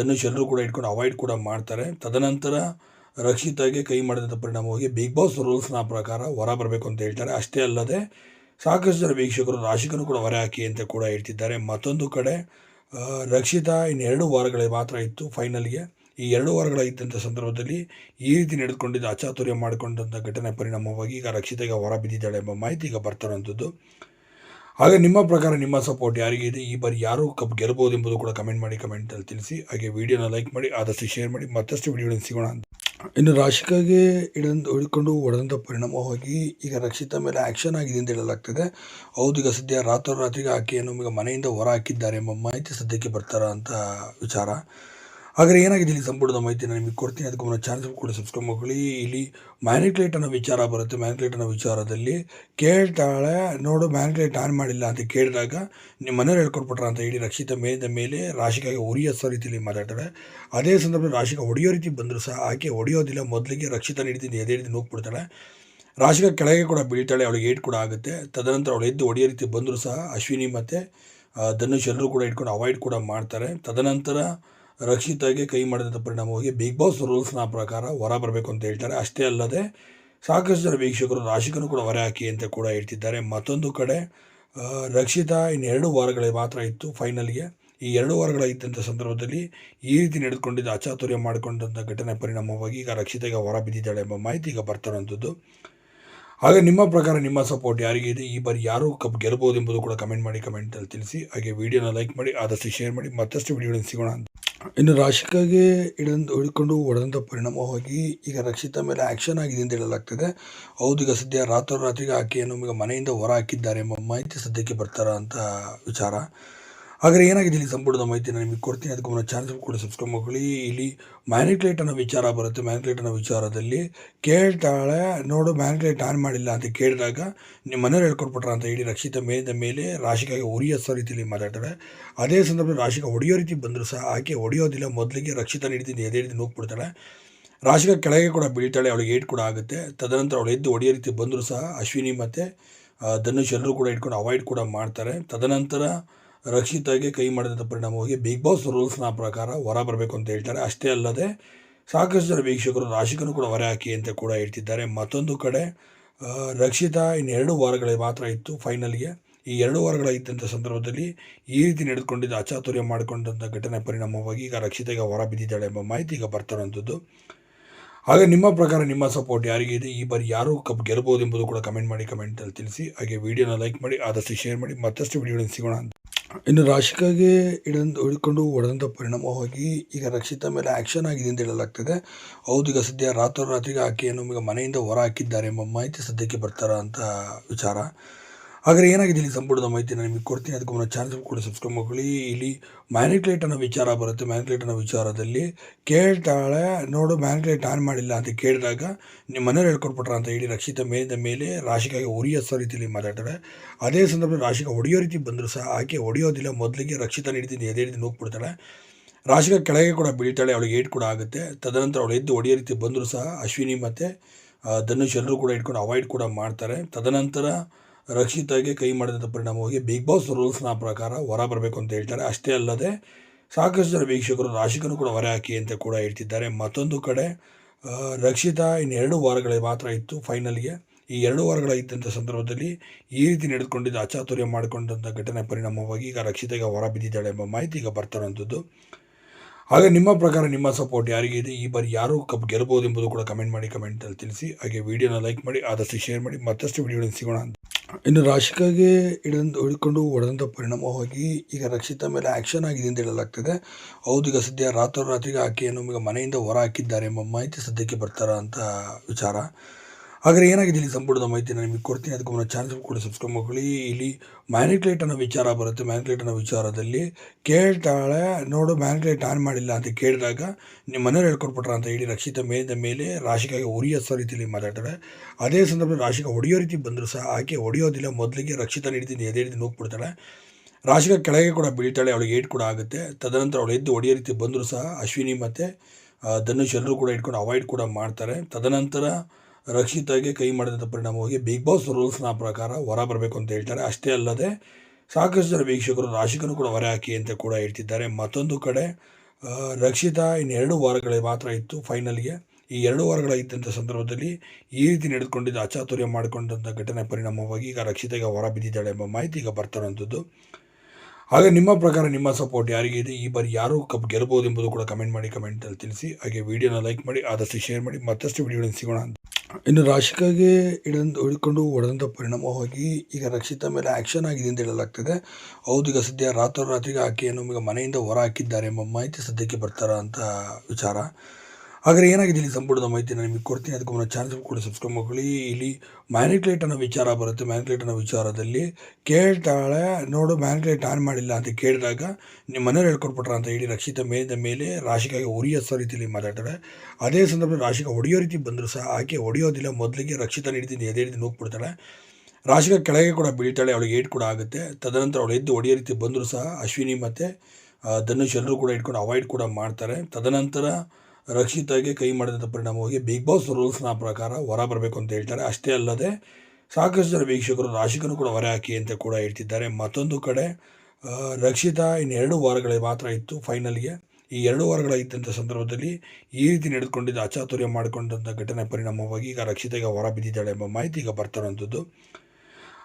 ಧನುಷ್ ಎಲ್ಲರೂ ಕೂಡ ಇಟ್ಕೊಂಡು ಅವಾಯ್ಡ್ ಕೂಡ ಮಾಡ್ತಾರೆ. ತದನಂತರ ರಕ್ಷಿತಾಗೆ ಕೈ ಮಾಡಿದ ಪರಿಣಾಮವಾಗಿ ಬಿಗ್ ಬಾಸ್ ರೂಲ್ಸ್ನ ಪ್ರಕಾರ ಹೊರ ಬರಬೇಕು ಅಂತ ಹೇಳ್ತಾರೆ. ಅಷ್ಟೇ ಅಲ್ಲದೆ ಸಾಕಷ್ಟು ಜನ ವೀಕ್ಷಕರು ರಾಶಿಕರು ಕೂಡ ಹೊರ ಹಾಕಿ ಅಂತ ಕೂಡ ಹೇಳ್ತಿದ್ದಾರೆ. ಮತ್ತೊಂದು ಕಡೆ ರಕ್ಷಿತಾ ಎರಡು ವಾರಗಳೇ ಮಾತ್ರ ಇತ್ತು ಫೈನಲ್ಗೆ ಈ ಎರಡು ವಾರಗಳ ಇದ್ದಂಥ ಸಂದರ್ಭದಲ್ಲಿ ಈ ರೀತಿ ನಡೆದುಕೊಂಡಿದ್ದ ಅಚಾತುರ್ಯ ಮಾಡಿಕೊಂಡಂಥ ಘಟನೆ ಪರಿಣಾಮವಾಗಿ ಈಗ ರಕ್ಷಿತೆಗೆ ಹೊರ ಬಿದ್ದಿದ್ದಾಳೆ ಎಂಬ ಮಾಹಿತಿ ಈಗ ಬರ್ತಾರಂಥದ್ದು ಹಾಗೆ ನಿಮ್ಮ ಪ್ರಕಾರ ನಿಮ್ಮ ಸಪೋರ್ಟ್ ಯಾರಿಗೆ ಇದೆ? ಈ ಬಾರಿ ಯಾರು ಕಪ್ ಗೆಲ್ಬಹುದು ಎಂಬುದು ಕೂಡ ಕಮೆಂಟ್ ಮಾಡಿ ಕಮೆಂಟಲ್ಲಿ ತಿಳಿಸಿ. ಹಾಗೆ ವಿಡಿಯೋನ ಲೈಕ್ ಮಾಡಿ, ಆದಷ್ಟು ಶೇರ್ ಮಾಡಿ, ಮತ್ತಷ್ಟು ವಿಡಿಯೋಗಳನ್ನು ಸಿಗೋಣ ಅಂತ. ಇನ್ನು ರಾಶಿಕಾಗೆ ಹಿಡಿದು ಹಿಡ್ಕೊಂಡು ಹೊಡೆದಂಥ ಪರಿಣಾಮವಾಗಿ ಈಗ ರಕ್ಷಿತ ಮೇಲೆ ಆ್ಯಕ್ಷನ್ ಆಗಿದೆ ಅಂತ ಹೇಳಲಾಗ್ತದೆ. ಹೌದು, ಈಗ ಸದ್ಯ ರಾತ್ರೋರಾತ್ರಿಗೆ ಆಕೆಯನ್ನು ಈಗ ಮನೆಯಿಂದ ಹೊರ ಹಾಕಿದ್ದಾರೆ ಎಂಬ ಮಾಹಿತಿ ಸದ್ಯಕ್ಕೆ ಬರ್ತಾರ ಅಂತ ವಿಚಾರ. ಹಾಗಾದ್ರೆ ಏನಾಗಿದೆ ಇಲ್ಲಿ ಸಂಪುಟದ ಮಾಹಿತಿ ನಿಮಗೆ ಕೊಡ್ತೀನಿ. ಅದಕ್ಕೆ ಮುನ್ನ ಚಾನಲ್ ಕೂಡ ಸಬ್ಸ್ಕ್ರೈಬ್ ಮಾಡ್ಕೊಳ್ಳಿ. ಇಲ್ಲಿ ಮ್ಯಾನಿಕ್ಲೇಟ್ ಅನ್ನೋ ವಿಚಾರ ಬರುತ್ತೆ. ಮ್ಯಾನಿಕ್ಲೇಟ್ ಅನ್ನೋ ವಿಚಾರದಲ್ಲಿ ಕೇಳ್ತಾಳೆ, ನೋಡು ಮ್ಯಾನಿಕ್ಲೇಟ್ ಆನ್ ಮಾಡಿಲ್ಲ ಅಂತ ಕೇಳಿದಾಗ ನಿಮ್ಮ ಮನೆಯವ್ರು ಹೇಳ್ಕೊಟ್ಬಿಟ್ರ ಅಂತ ಹೇಳಿ ರಕ್ಷಿತ ಮೇಲಿನ ಮೇಲೆ ರಾಶಿಕಾಗೆ ಉರಿಯೋ ರೀತಿಯಲ್ಲಿ ಮಾತಾಡ್ತಾಳೆ. ಅದೇ ಸಂದರ್ಭದಲ್ಲಿ ರಾಶಿಕ ಹೊಡೆಯೋ ರೀತಿ ಬಂದರೂ ಸಹ ಆಕೆ ಹೊಡೆಯೋದಿಲ್ಲ ಮೊದಲಿಗೆ ರಕ್ಷಿತ ನೀಡ್ತೀನಿ ಎದೆ ಹಿಡಿದು ನೋಗ್ಬಿಡ್ತಾಳೆ ರಾಶಿಕ ಕೆಳಗೆ ಕೂಡ ಬೀಳ್ತಾಳೆ. ಅವಳಿಗೆ ಏಟ್ ಕೂಡ ಆಗುತ್ತೆ. ತದನಂತರ ಅವಳು ಎದ್ದು ಹೊಡೆಯೋ ರೀತಿ ಬಂದರೂ ಸಹ ಅಶ್ವಿನಿ ಮತ್ತು ಧನುಷ್ ಎಲ್ಲರೂ ಕೂಡ ಇಟ್ಕೊಂಡು ಅವಾಯ್ಡ್ ಕೂಡ ಮಾಡ್ತಾರೆ. ತದನಂತರ ರಕ್ಷಿತಾಗೆ ಕೈ ಮಾಡಿದಂಥ ಪರಿಣಾಮವಾಗಿ ಬಿಗ್ ಬಾಸ್ ರೂಲ್ಸ್ನ ಪ್ರಕಾರ ಹೊರ ಬರಬೇಕು ಅಂತ ಹೇಳ್ತಾರೆ. ಅಷ್ಟೇ ಅಲ್ಲದೆ ಸಾಕಷ್ಟು ವೀಕ್ಷಕರು ರಾಶಿಕನು ಕೂಡ ಹೊರ ಹಾಕಿ ಅಂತ ಕೂಡ ಹೇಳ್ತಿದ್ದಾರೆ. ಮತ್ತೊಂದು ಕಡೆ ರಕ್ಷಿತಾ ಇನ್ನು ಎರಡು ವಾರಗಳೇ ಮಾತ್ರ ಇತ್ತು ಫೈನಲ್ಗೆ ಈ ಎರಡು ವಾರಗಳ ಇದ್ದಂಥ ಸಂದರ್ಭದಲ್ಲಿ ಈ ರೀತಿ ನಡೆದುಕೊಂಡಿದ್ದ ಅಚಾತುರ್ಯ ಮಾಡಿಕೊಂಡಂಥ ಘಟನೆ ಪರಿಣಾಮವಾಗಿ ಈಗ ರಕ್ಷಿತೆಗೆ ಹೊರ ಬಿದ್ದಿದ್ದಾಳೆ ಎಂಬ ಮಾಹಿತಿ ಈಗ ಬರ್ತಾರಂಥದ್ದು ಹಾಗೆ ನಿಮ್ಮ ಪ್ರಕಾರ ನಿಮ್ಮ ಸಪೋರ್ಟ್ ಯಾರಿಗೆ ಇದೆ? ಈ ಬಾರಿ ಯಾರು ಕಪ್ ಗೆಲ್ಬಹುದು ಎಂಬುದು ಕೂಡ ಕಮೆಂಟ್ ಮಾಡಿ ಕಮೆಂಟಲ್ಲಿ ತಿಳಿಸಿ. ಹಾಗೆ ವಿಡಿಯೋನ ಲೈಕ್ ಮಾಡಿ, ಆದಷ್ಟು ಶೇರ್ ಮಾಡಿ, ಮತ್ತಷ್ಟು ವಿಡಿಯೋಗಳನ್ನು ಸಿಗೋಣ ಅಂತ. ಇನ್ನು ರಾಶಿಕಾಗೆ ಹಿಡಿದು ಹಿಡ್ಕೊಂಡು ಹೊಡೆದಂಥ ಪರಿಣಾಮವಾಗಿ ಈಗ ರಕ್ಷಿತಾ ಮೇಲೆ ಆ್ಯಕ್ಷನ್ ಆಗಿದೆ ಅಂತ ಹೇಳಲಾಗ್ತದೆ. ಹೌದು, ಈಗ ಸದ್ಯ ರಾತ್ರೋರಾತ್ರಿಗೆ ಆಕೆಯನ್ನು ಈಗ ಮನೆಯಿಂದ ಹೊರ ಹಾಕಿದ್ದಾರೆ ಎಂಬ ಮಾಹಿತಿ ಸದ್ಯಕ್ಕೆ ಬರ್ತಾರ ಅಂತ ವಿಚಾರ. ಹಾಗಾದ್ರೆ ಏನಾಗಿದೆ ಇಲ್ಲಿ ಸಂಪುಟದ ಮಾಹಿತಿ ನಾನು ನಿಮಗೆ ಕೊಡ್ತೀನಿ. ಅದಕ್ಕೆ ಮುನ್ನ ಚಾನಲ್ ಕೂಡ ಸಬ್ಸ್ಕ್ರೈಬ್ ಮಾಡ್ಕೊಳ್ಳಿ. ಇಲ್ಲಿ ಮ್ಯಾನಿಕ್ಲೇಟ್ ಅನ್ನೋ ವಿಚಾರ ಬರುತ್ತೆ. ಮ್ಯಾನಿಕ್ಲೇಟ್ ಅನ್ನೋ ವಿಚಾರದಲ್ಲಿ ಕೇಳ್ತಾಳೆ, ನೋಡು ಮ್ಯಾನಿಕ್ಲೇಟ್ ಆನ್ ಮಾಡಿಲ್ಲ ಅಂತ ಕೇಳಿದಾಗ ನಿಮ್ಮ ಮನೆಯವ್ರು ಹೇಳ್ಕೊಟ್ಬಿಟ್ರ ಅಂತ ಹೇಳಿ ರಕ್ಷಿತ ಮೇಲಿಂದ ಮೇಲೆ ರಾಶಿಕಾಗೆ ಉರಿಯೋ ರೀತಿಯಲ್ಲಿ ಮಾತಾಡ್ತಾಳೆ. ಅದೇ ಸಂದರ್ಭದಲ್ಲಿ ರಾಶಿಕ ಹೊಡೆಯೋ ರೀತಿ ಬಂದರೂ ಸಹ ಆಕೆ ಹೊಡೆಯೋದಿಲ್ಲ ಮೊದಲಿಗೆ ರಕ್ಷಿತ ನೀಡ್ತೀನಿ ಎದೆ ಹಿಡಿದು ನೋಗ್ಬಿಡ್ತಾಳೆ ರಾಶಿಕ ಕೆಳಗೆ ಕೂಡ ಬೀಳ್ತಾಳೆ, ಅವಳಿಗೆ ಏಟ್ ಕೂಡ ಆಗುತ್ತೆ. ತದನಂತರ ಅವಳು ಎದ್ದು ಹೊಡೆಯೋ ರೀತಿ ಬಂದರೂ ಸಹ ಅಶ್ವಿನಿ ಮತ್ತು ಧನುಷ್ ಎಲ್ಲರೂ ಕೂಡ ಇಟ್ಕೊಂಡು ಅವಾಯ್ಡ್ ಕೂಡ ಮಾಡ್ತಾರೆ. ತದನಂತರ ರಕ್ಷಿತಾಗೆ ಕೈ ಮಾಡಿದಂಥ ಪರಿಣಾಮವಾಗಿ ಬಿಗ್ ಬಾಸ್ ರೂಲ್ಸ್ನ ಪ್ರಕಾರ ಹೊರ ಬರಬೇಕು ಅಂತ ಹೇಳ್ತಾರೆ. ಅಷ್ಟೇ ಅಲ್ಲದೆ ಸಾಕಷ್ಟು ಜನ ವೀಕ್ಷಕರು ರಾಶಿಕನು ಕೂಡ ಹೊರ ಹಾಕಿ ಅಂತ ಕೂಡ ಹೇಳ್ತಿದ್ದಾರೆ. ಮತ್ತೊಂದು ಕಡೆ ರಕ್ಷಿತಾ ಇನ್ನು ಎರಡು ವಾರಗಳೇ ಮಾತ್ರ ಇತ್ತು ಫೈನಲ್ಗೆ ಈ ಎರಡು ವಾರಗಳ ಇದ್ದಂಥ ಸಂದರ್ಭದಲ್ಲಿ ಈ ರೀತಿ ನಡೆದುಕೊಂಡಿದ್ದ ಅಚಾತುರ್ಯ ಮಾಡಿಕೊಂಡಂಥ ಘಟನೆ ಪರಿಣಾಮವಾಗಿ ಈಗ ರಕ್ಷಿತೆಗೆ ಹೊರ ಬಿದ್ದಿದ್ದಾಳೆ ಎಂಬ ಮಾಹಿತಿ ಈಗ ಬರ್ತಾರಂಥದ್ದು ಹಾಗೆ ನಿಮ್ಮ ಪ್ರಕಾರ ನಿಮ್ಮ ಸಪೋರ್ಟ್ ಯಾರಿಗಿದೆ ಈ ಬಾರಿ ಯಾರು ಕಪ್ ಗೆಲ್ಬೋದು ಎಂಬುದು ಕೂಡ ಕಮೆಂಟ್ ಮಾಡಿ ಕಮೆಂಟಲ್ಲಿ ತಿಳಿಸಿ. ಹಾಗೆ ವಿಡಿಯೋನ ಲೈಕ್ ಮಾಡಿ, ಆದಷ್ಟು ಶೇರ್ ಮಾಡಿ. ಮತ್ತಷ್ಟು ವಿಡಿಯೋಗಳನ್ನು ಸಿಗೋಣ ಅಂತ. ಇನ್ನು ರಾಶಿಕಾಗೆ ಇಡಂದು ಹಿಡ್ಕೊಂಡು ಹೊಡೆದಂಥ ಪರಿಣಾಮವಾಗಿ ಈಗ ರಕ್ಷಿತ ಮೇಲೆ ಆ್ಯಕ್ಷನ್ ಆಗಿದೆ ಅಂತ ಹೇಳಲಾಗ್ತದೆ. ಹೌದು, ಈಗ ಸದ್ಯ ರಾತ್ರೋರಾತ್ರಿಗೆ ಆಕೆಯನ್ನು ಈಗ ಮನೆಯಿಂದ ಹೊರ ಹಾಕಿದ್ದಾರೆ ಎಂಬ ಮಾಹಿತಿ ಸದ್ಯಕ್ಕೆ ಬರ್ತಾರ ಅಂತ ವಿಚಾರ. ಹಾಗಾದ್ರೆ ಏನಾಗಿದೆ ಇಲ್ಲಿ ಸಂಪೂರ್ಣ ಮಾಹಿತಿ ನಿಮಗೆ ಕೊಡ್ತೀನಿ. ಅದಕ್ಕೆ ಮುನ್ನ ಚಾನಲ್ ಕೂಡ ಸಬ್ಸ್ಕ್ರೈಬ್ ಮಾಡ್ಕೊಳ್ಳಿ. ಇಲ್ಲಿ ಮ್ಯಾನಿಕ್ಲೇಟ್ ಅನ್ನೋ ವಿಚಾರ ಬರುತ್ತೆ. ಮ್ಯಾನಿಕ್ಲೇಟ್ ಅನ್ನೋ ವಿಚಾರದಲ್ಲಿ ಕೇಳ್ತಾಳೆ, ನೋಡು ಮ್ಯಾನಿಕ್ಲೇಟ್ ಆನ್ ಮಾಡಿಲ್ಲ ಅಂತ ಕೇಳಿದಾಗ ನಿಮ್ಮ ಮನೆಯವ್ರು ಹೇಳ್ಕೊಟ್ಬಿಟ್ರ ಅಂತ ಹೇಳಿ ರಕ್ಷಿತ ಮೇಲಿಂದ ಮೇಲೆ ರಾಶಿಕಾಗೆ ಉರಿಯೋ ರೀತಿಯಲ್ಲಿ ಮಾತಾಡ್ತಾರೆ. ಅದೇ ಸಂದರ್ಭದಲ್ಲಿ ರಾಶಿಕ ಹೊಡೆಯೋ ರೀತಿ ಬಂದರೂ ಸಹ ಆಕೆ ಹೊಡೆಯೋದಿಲ್ಲ. ಮೊದಲಿಗೆ ರಕ್ಷಿತ ನೀಡ್ತೀನಿ ಎದೆ ಹಿಡಿದು ನೋಗ್ಬಿಡ್ತಾಳೆ ರಾಶಿಕ ಕೆಳಗೆ ಕೂಡ ಬೀಳ್ತಾಳೆ. ಅವಳಿಗೆ ಏಟ್ ಕೂಡ ಆಗುತ್ತೆ. ತದನಂತರ ಅವಳು ಎದ್ದು ಹೊಡೆಯೋ ರೀತಿ ಬಂದರೂ ಸಹ ಅಶ್ವಿನಿ ಮತ್ತು ಧನುಷ್ ಎಲ್ಲರೂ ಕೂಡ ಇಟ್ಕೊಂಡು ಅವಾಯ್ಡ್ ಕೂಡ ಮಾಡ್ತಾರೆ. ತದನಂತರ ರಕ್ಷಿತಾಗೆ ಕೈ ಮಾಡಿದ ಪರಿಣಾಮವಾಗಿ ಬಿಗ್ ಬಾಸ್ ರೂಲ್ಸ್ನ ಪ್ರಕಾರ ಹೊರ ಬರಬೇಕು ಅಂತ ಹೇಳ್ತಾರೆ. ಅಷ್ಟೇ ಅಲ್ಲದೆ ಸಾಕಷ್ಟು ಜನ ವೀಕ್ಷಕರು ರಾಶಿಕನು ಕೂಡ ಹೊರ ಹಾಕಿ ಅಂತ ಕೂಡ ಹೇಳ್ತಿದ್ದಾರೆ. ಮತ್ತೊಂದು ಕಡೆ ರಕ್ಷಿತಾ ಇನ್ನೆರಡು ವಾರಗಳೇ ಮಾತ್ರ ಇತ್ತು ಫೈನಲ್ಗೆ ಈ ಎರಡು ವಾರಗಳ ಇದ್ದಂಥ ಸಂದರ್ಭದಲ್ಲಿ ಈ ರೀತಿ ನಡೆದುಕೊಂಡಿದ್ದ ಅಚಾತುರ್ಯ ಮಾಡಿಕೊಂಡಂಥ ಘಟನೆ ಪರಿಣಾಮವಾಗಿ ಈಗ ರಕ್ಷಿತೆಗೆ ಹೊರ ಬಿದ್ದಿದ್ದಾಳೆ ಎಂಬ ಮಾಹಿತಿ ಈಗ ಬರ್ತಾರಂಥದ್ದು ಹಾಗೆ ನಿಮ್ಮ ಪ್ರಕಾರ ನಿಮ್ಮ ಸಪೋರ್ಟ್ ಯಾರಿಗೆ ಇದೆ? ಈ ಬಾರಿ ಯಾರು ಕಪ್ ಗೆಲ್ಲಬಹುದು ಎಂಬುದು ಕೂಡ ಕಮೆಂಟ್ ಮಾಡಿ ಕಮೆಂಟಲ್ಲಿ ತಿಳಿಸಿ. ಹಾಗೆ ವಿಡಿಯೋನ ಲೈಕ್ ಮಾಡಿ, ಆದಷ್ಟು ಶೇರ್ ಮಾಡಿ, ಮತ್ತಷ್ಟು ವಿಡಿಯೋಗಳನ್ನು ಸಿಗೋಣ ಅಂತ. ಇನ್ನು ರಾಶಿಕಾಗೆ ಹಿಡಿದು ಹಿಡ್ಕೊಂಡು ಹೊಡೆದಂಥ ಪರಿಣಾಮವಾಗಿ ಈಗ ರಕ್ಷಿತ ಮೇಲೆ ಆ್ಯಕ್ಷನ್ ಆಗಿದೆ ಅಂತ ಹೇಳಲಾಗ್ತದೆ. ಹೌದು, ಈಗ ಸದ್ಯ ರಾತ್ರೋರಾತ್ರಿಗೆ ಆಕೆಯನ್ನು ಈಗ ಮನೆಯಿಂದ ಹೊರ ಹಾಕಿದ್ದಾರೆ ಎಂಬ ಮಾಹಿತಿ ಸದ್ಯಕ್ಕೆ ಬರ್ತಾರ ಅಂತ ವಿಚಾರ. ಹಾಗಾದ್ರೆ ಏನಾಗಿದೆ ಇಲ್ಲಿ ಸಂಪೂರ್ಣ ಮಾಹಿತಿ ನಿಮಗೆ ಕೊಡ್ತೀನಿ. ಅದಕ್ಕೆ ಮುನ್ನ ಚಾನಲ್ ಕೂಡ ಸಬ್ಸ್ಕ್ರೈಬ್ ಮಾಡ್ಕೊಳ್ಳಿ. ಇಲ್ಲಿ ಮ್ಯಾನಿಕ್ಲೇಟ್ ಅನ್ನೋ ವಿಚಾರ ಬರುತ್ತೆ. ಮ್ಯಾನಿಕ್ಲೇಟ್ ಅನ್ನೋ ವಿಚಾರದಲ್ಲಿ ಕೇಳ್ತಾಳೆ, ನೋಡು ಮ್ಯಾನಿಕ್ಲೇಟ್ ಆನ್ ಮಾಡಿಲ್ಲ ಅಂತ ಕೇಳಿದಾಗ ನಿಮ್ಮ ಮನೆಯವ್ರು ಹೇಳ್ಕೊಟ್ಬಿಟ್ರ ಅಂತ ಹೇಳಿ ರಕ್ಷಿತ ಮೇಲಿಂದ ಮೇಲೆ ರಾಶಿಕಾಗೆ ಉರಿಯೋ ರೀತಿಯಲ್ಲಿ ಮಾತಾಡ್ತಾಳೆ. ಅದೇ ಸಂದರ್ಭದಲ್ಲಿ ರಾಶಿಕ ಹೊಡೆಯೋ ರೀತಿ ಬಂದರೂ ಸಹ ಆಕೆ ಹೊಡೆಯೋದಿಲ್ಲ. ಮೊದಲಿಗೆ ರಕ್ಷಿತ ನೀಡ್ತೀನಿ ಎದೆ ಹಿಡಿದು ಹೋಗ್ಬಿಡ್ತಾಳೆ ರಾಶಿಕ ಕೆಳಗೆ ಕೂಡ ಬೀಳ್ತಾಳೆ. ಅವಳಿಗೆ ಏಟ್ ಕೂಡ ಆಗುತ್ತೆ. ತದನಂತರ ಅವಳು ಎದ್ದು ಹೊಡೆಯೋ ರೀತಿ ಬಂದರೂ ಸಹ ಅಶ್ವಿನಿ ಮತ್ತು ಧನುಷ್ ಎಲ್ಲರೂ ಕೂಡ ಇಟ್ಕೊಂಡು ಅವಾಯ್ಡ್ ಕೂಡ ಮಾಡ್ತಾರೆ. ತದನಂತರ ರಕ್ಷಿತಾಗೆ ಕೈ ಮಾಡಿದ ಪರಿಣಾಮವಾಗಿ ಬಿಗ್ ಬಾಸ್ ರೂಲ್ಸ್ನ ಪ್ರಕಾರ ಹೊರ ಬರಬೇಕು ಅಂತ ಹೇಳ್ತಾರೆ. ಅಷ್ಟೇ ಅಲ್ಲದೆ ಸಾಕಷ್ಟು ಜನ ವೀಕ್ಷಕರು ರಾಶಿಕನು ಕೂಡ ಹೊರ ಹಾಕಿ ಅಂತ ಕೂಡ ಹೇಳ್ತಿದ್ದಾರೆ. ಮತ್ತೊಂದು ಕಡೆ ರಕ್ಷಿತಾ ಇನ್ನೆರಡು ವಾರಗಳೇ ಮಾತ್ರ ಇತ್ತು ಫೈನಲ್ಗೆ ಈ ಎರಡು ವಾರಗಳ ಇದ್ದಂಥ ಸಂದರ್ಭದಲ್ಲಿ ಈ ರೀತಿ ನಡೆದುಕೊಂಡಿದ್ದ ಅಚಾತುರ್ಯ ಮಾಡಿಕೊಂಡಂಥ ಘಟನೆ ಪರಿಣಾಮವಾಗಿ ಈಗ ರಕ್ಷಿತೆಗೆ ಹೊರ ಬಿದ್ದಿದ್ದಾಳೆ ಎಂಬ ಮಾಹಿತಿ ಈಗ ಬರ್ತಾರಂಥದ್ದು ಹಾಗೆ ನಿಮ್ಮ ಪ್ರಕಾರ ನಿಮ್ಮ ಸಪೋರ್ಟ್ ಯಾರಿಗೆ ಇದೆ? ಈ ಬಾರಿ ಯಾರು ಕಪ್ ಗೆಲ್ಬೋದು ಎಂಬುದು ಕೂಡ ಕಮೆಂಟ್ ಮಾಡಿ ಕಮೆಂಟಲ್ಲಿ ತಿಳಿಸಿ. ಹಾಗೆ ವಿಡಿಯೋನ ಲೈಕ್ ಮಾಡಿ, ಆದಷ್ಟು ಶೇರ್ ಮಾಡಿ. ಮತ್ತಷ್ಟು ವಿಡಿಯೋಗಳನ್ನು ಸಿಗೋಣ ಇನ್ನು ರಾಶಿಕಾಗೆ ಇಡಂದು ಹಿಡ್ಕೊಂಡು ಹೊಡೆದಂಥ ಪರಿಣಾಮವಾಗಿ ಈಗ ರಕ್ಷಿತ ಮೇಲೆ ಆ್ಯಕ್ಷನ್ ಆಗಿದೆ ಅಂತ ಹೇಳಲಾಗ್ತದೆ. ಹೌದು, ಈಗ ಸದ್ಯ ರಾತ್ರೋರಾತ್ರಿಗೆ ಆಕೆಯನ್ನು ಈಗ ಮನೆಯಿಂದ ಹೊರ ಹಾಕಿದ್ದಾರೆ ಎಂಬ ಮಾಹಿತಿ ಸದ್ಯಕ್ಕೆ ಬರ್ತಾರ ಅಂತ ವಿಚಾರ. ಹಾಗಾದ್ರೆ ಏನಾಗಿದೆ ಇಲ್ಲಿ ಸಂಪೂರ್ಣ ಮಾಹಿತಿ ನಿಮಗೆ ಕೊಡ್ತೀನಿ. ಅದಕ್ಕೆ ಮುನ್ನ ಚಾನಲ್ ಕೂಡ ಸಬ್ಸ್ಕ್ರೈಬ್ ಮಾಡ್ಕೊಳ್ಳಿ. ಇಲ್ಲಿ ಮ್ಯಾನಿಕ್ಲೇಟ್ ಅನ್ನೋ ವಿಚಾರ ಬರುತ್ತೆ. ಮ್ಯಾನಿಕ್ಲೇಟ್ ಅನ್ನೋ ವಿಚಾರದಲ್ಲಿ ಕೇಳ್ತಾಳೆ, ನೋಡು ಮ್ಯಾನಿಕ್ಲೇಟ್ ಆನ್ ಮಾಡಿಲ್ಲ ಅಂತ ಕೇಳಿದಾಗ ನಿಮ್ಮ ಮನೆಯವ್ರು ಹೇಳ್ಕೊಟ್ಬಿಟ್ರ ಅಂತ ಹೇಳಿ ರಕ್ಷಿತ ಮೇಲಿಂದ ಮೇಲೆ ರಾಶಿಗಾಗಿ ಉರಿಯೋ ರೀತಿಯಲ್ಲಿ ಮಾತಾಡ್ತಾಳೆ. ಅದೇ ಸಂದರ್ಭದಲ್ಲಿ ರಾಶಿಕ ಹೊಡೆಯೋ ರೀತಿ ಬಂದರೂ ಸಹ ಆಕೆ ಹೊಡೆಯೋದಿಲ್ಲ. ಮೊದಲಿಗೆ ರಕ್ಷಿತ ನೀಡ್ತೀನಿ ಎದೆ ಹಿಡಿದು ನೋಗ್ಬಿಡ್ತಾಳೆ ರಾಶಿಕ ಕೆಳಗೆ ಕೂಡ ಬೀಳ್ತಾಳೆ. ಅವಳಿಗೆ ಏಟ್ ಕೂಡ ಆಗುತ್ತೆ. ತದನಂತರ ಅವಳು ಎದ್ದು ಹೊಡೆಯೋ ರೀತಿ ಬಂದರೂ ಸಹ ಅಶ್ವಿನಿ ಮತ್ತು ಧನುಷ್ ಎಲ್ಲರೂ ಕೂಡ ಇಟ್ಕೊಂಡು ಅವಾಯ್ಡ್ ಕೂಡ ಮಾಡ್ತಾರೆ. ತದನಂತರ ರಕ್ಷಿತಾಗೆ ಕೈ ಮಾಡಿದ ಪರಿಣಾಮವಾಗಿ ಬಿಗ್ ಬಾಸ್ ರೂಲ್ಸ್ನ ಪ್ರಕಾರ ಹೊರ ಬರಬೇಕು ಅಂತ ಹೇಳ್ತಾರೆ. ಅಷ್ಟೇ ಅಲ್ಲದೆ ಸಾಕಷ್ಟು ಜನ ವೀಕ್ಷಕರು ರಾಶಿಕನು ಕೂಡ ಹೊರ ಹಾಕಿ ಅಂತ ಕೂಡ ಹೇಳ್ತಿದ್ದಾರೆ. ಮತ್ತೊಂದು ಕಡೆ ರಕ್ಷಿತಾ ಇನ್ನೆರಡು ವಾರಗಳೇ ಮಾತ್ರ ಇತ್ತು ಫೈನಲ್ಗೆ ಈ ಎರಡು ವಾರಗಳ ಇದ್ದಂಥ ಸಂದರ್ಭದಲ್ಲಿ ಈ ರೀತಿ ನಡೆದುಕೊಂಡಿದ್ದ ಅಚಾತುರ್ಯ ಮಾಡಿಕೊಂಡಂಥ ಘಟನೆ ಪರಿಣಾಮವಾಗಿ ಈಗ ರಕ್ಷಿತೆಗೆ ಹೊರ ಬಿದ್ದಿದ್ದಾಳೆ ಎಂಬ ಮಾಹಿತಿ ಈಗ ಬರ್ತಾರಂಥದ್ದು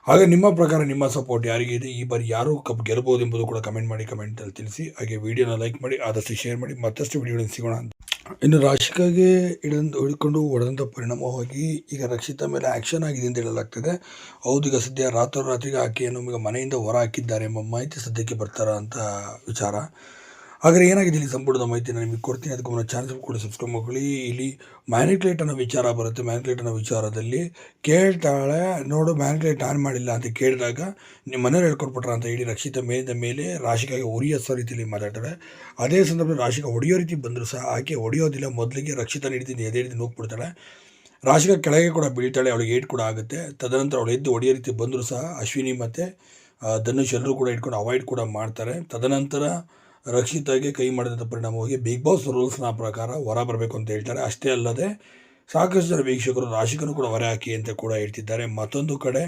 ಹಾಗೆ ನಿಮ್ಮ ಪ್ರಕಾರ ನಿಮ್ಮ ಸಪೋರ್ಟ್ ಯಾರಿಗೆ ಇದೆ? ಈ ಬಾರಿ ಯಾರು ಕಪ್ ಗೆಲ್ಲಬಹುದು ಎಂಬುದು ಕೂಡ ಕಮೆಂಟ್ ಮಾಡಿ ಕಮೆಂಟಲ್ಲಿ ತಿಳಿಸಿ. ಹಾಗೆ ವಿಡಿಯೋನ ಲೈಕ್ ಮಾಡಿ, ಆದಷ್ಟು ಶೇರ್ ಮಾಡಿ, ಮತ್ತಷ್ಟು ವಿಡಿಯೋಗಳನ್ನು ಸಿಗೋಣ ಅಂತ. ಇನ್ನು ರಾಶಿಕಾಗೆ ಹಿಡಿದು ಹಿಡ್ಕೊಂಡು ಹೊಡೆದಂಥ ಪರಿಣಾಮವಾಗಿ ಈಗ ರಕ್ಷಿತ ಮೇಲೆ ಆ್ಯಕ್ಷನ್ ಆಗಿದೆ ಅಂತ ಹೇಳಲಾಗ್ತದೆ. ಹೌದು, ಈಗ ಸದ್ಯ ರಾತ್ರೋರಾತ್ರಿಗೆ ಆಕೆಯನ್ನು ಈಗ ಮನೆಯಿಂದ ಹೊರ ಹಾಕಿದ್ದಾರೆ ಎಂಬ ಮಾಹಿತಿ ಸದ್ಯಕ್ಕೆ ಬರ್ತಾರ ಅಂತ ವಿಚಾರ. ಹಾಗಾದ್ರೆ ಏನಾಗಿದೆ ಇಲ್ಲಿ ಸಂಪೂರ್ಣ ಮಾಹಿತಿ ನಿಮಗೆ ಕೊಡ್ತೀನಿ. ಅದಕ್ಕೆ ಮುನ್ನ ಚಾನಲ್ ಕೂಡ ಸಬ್ಸ್ಕ್ರೈಬ್ ಮಾಡ್ಕೊಳ್ಳಿ. ಇಲ್ಲಿ ಮ್ಯಾನಿಕ್ಲೇಟ್ ಅನ್ನೋ ವಿಚಾರ ಬರುತ್ತೆ. ಮ್ಯಾನಿಕ್ಲೇಟ್ ಅನ್ನೋ ವಿಚಾರದಲ್ಲಿ ಕೇಳ್ತಾಳೆ, ನೋಡು ಮ್ಯಾನಿಕ್ಲೇಟ್ ಆನ್ ಮಾಡಿಲ್ಲ ಅಂತ ಕೇಳಿದಾಗ ನಿಮ್ಮ ಮನೇಲಿ ಹೇಳ್ಕೊಟ್ಬಿಟ್ರ ಅಂತ ಹೇಳಿ ರಕ್ಷಿತ ಮೇಲಿನ ಮೇಲೆ ರಾಶಿಕಾಗೆ ಉರಿಯೋ ರೀತಿಯಲ್ಲಿ ಮಾತಾಡ್ತಾಳೆ ಅದೇ ಸಂದರ್ಭದಲ್ಲಿ ರಾಶಿಕ ಹೊಡೆಯೋ ರೀತಿ ಬಂದರೂ ಸಹ ಆಕೆ ಹೊಡೆಯೋದಿಲ್ಲ ಮೊದಲಿಗೆ ರಕ್ಷಿತ ನೀಡ್ತೀನಿ ಎದೆ ಹಿಡಿದು ನೋಗ್ಬಿಡ್ತಾಳೆ ರಾಶಿಕ ಕೆಳಗೆ ಕೂಡ ಬೀಳ್ತಾಳೆ. ಅವಳಿಗೆ ಏಟ್ ಕೂಡ ಆಗುತ್ತೆ. ತದನಂತರ ಅವಳು ಎದ್ದು ಹೊಡೆಯೋ ರೀತಿ ಬಂದರೂ ಸಹ ಅಶ್ವಿನಿ ಮತ್ತು ಧನುಷ್ ಎಲ್ಲರೂ ಕೂಡ ಇಟ್ಕೊಂಡು ಅವಾಯ್ಡ್ ಕೂಡ ಮಾಡ್ತಾರೆ. ತದನಂತರ ರಕ್ಷಿತಾಗೆ ಕೈ ಮಾಡಿದಂಥ ಪರಿಣಾಮವಾಗಿ ಬಿಗ್ ಬಾಸ್ ರೂಲ್ಸ್ನ ಪ್ರಕಾರ ಹೊರ ಬರಬೇಕು ಅಂತ ಹೇಳ್ತಾರೆ. ಅಷ್ಟೇ ಅಲ್ಲದೆ ಸಾಕಷ್ಟು ಜನ ವೀಕ್ಷಕರು ರಾಶಿಕನು ಕೂಡ ಹೊರ ಹಾಕಿ ಅಂತ ಕೂಡ ಹೇಳ್ತಿದ್ದಾರೆ. ಮತ್ತೊಂದು ಕಡೆ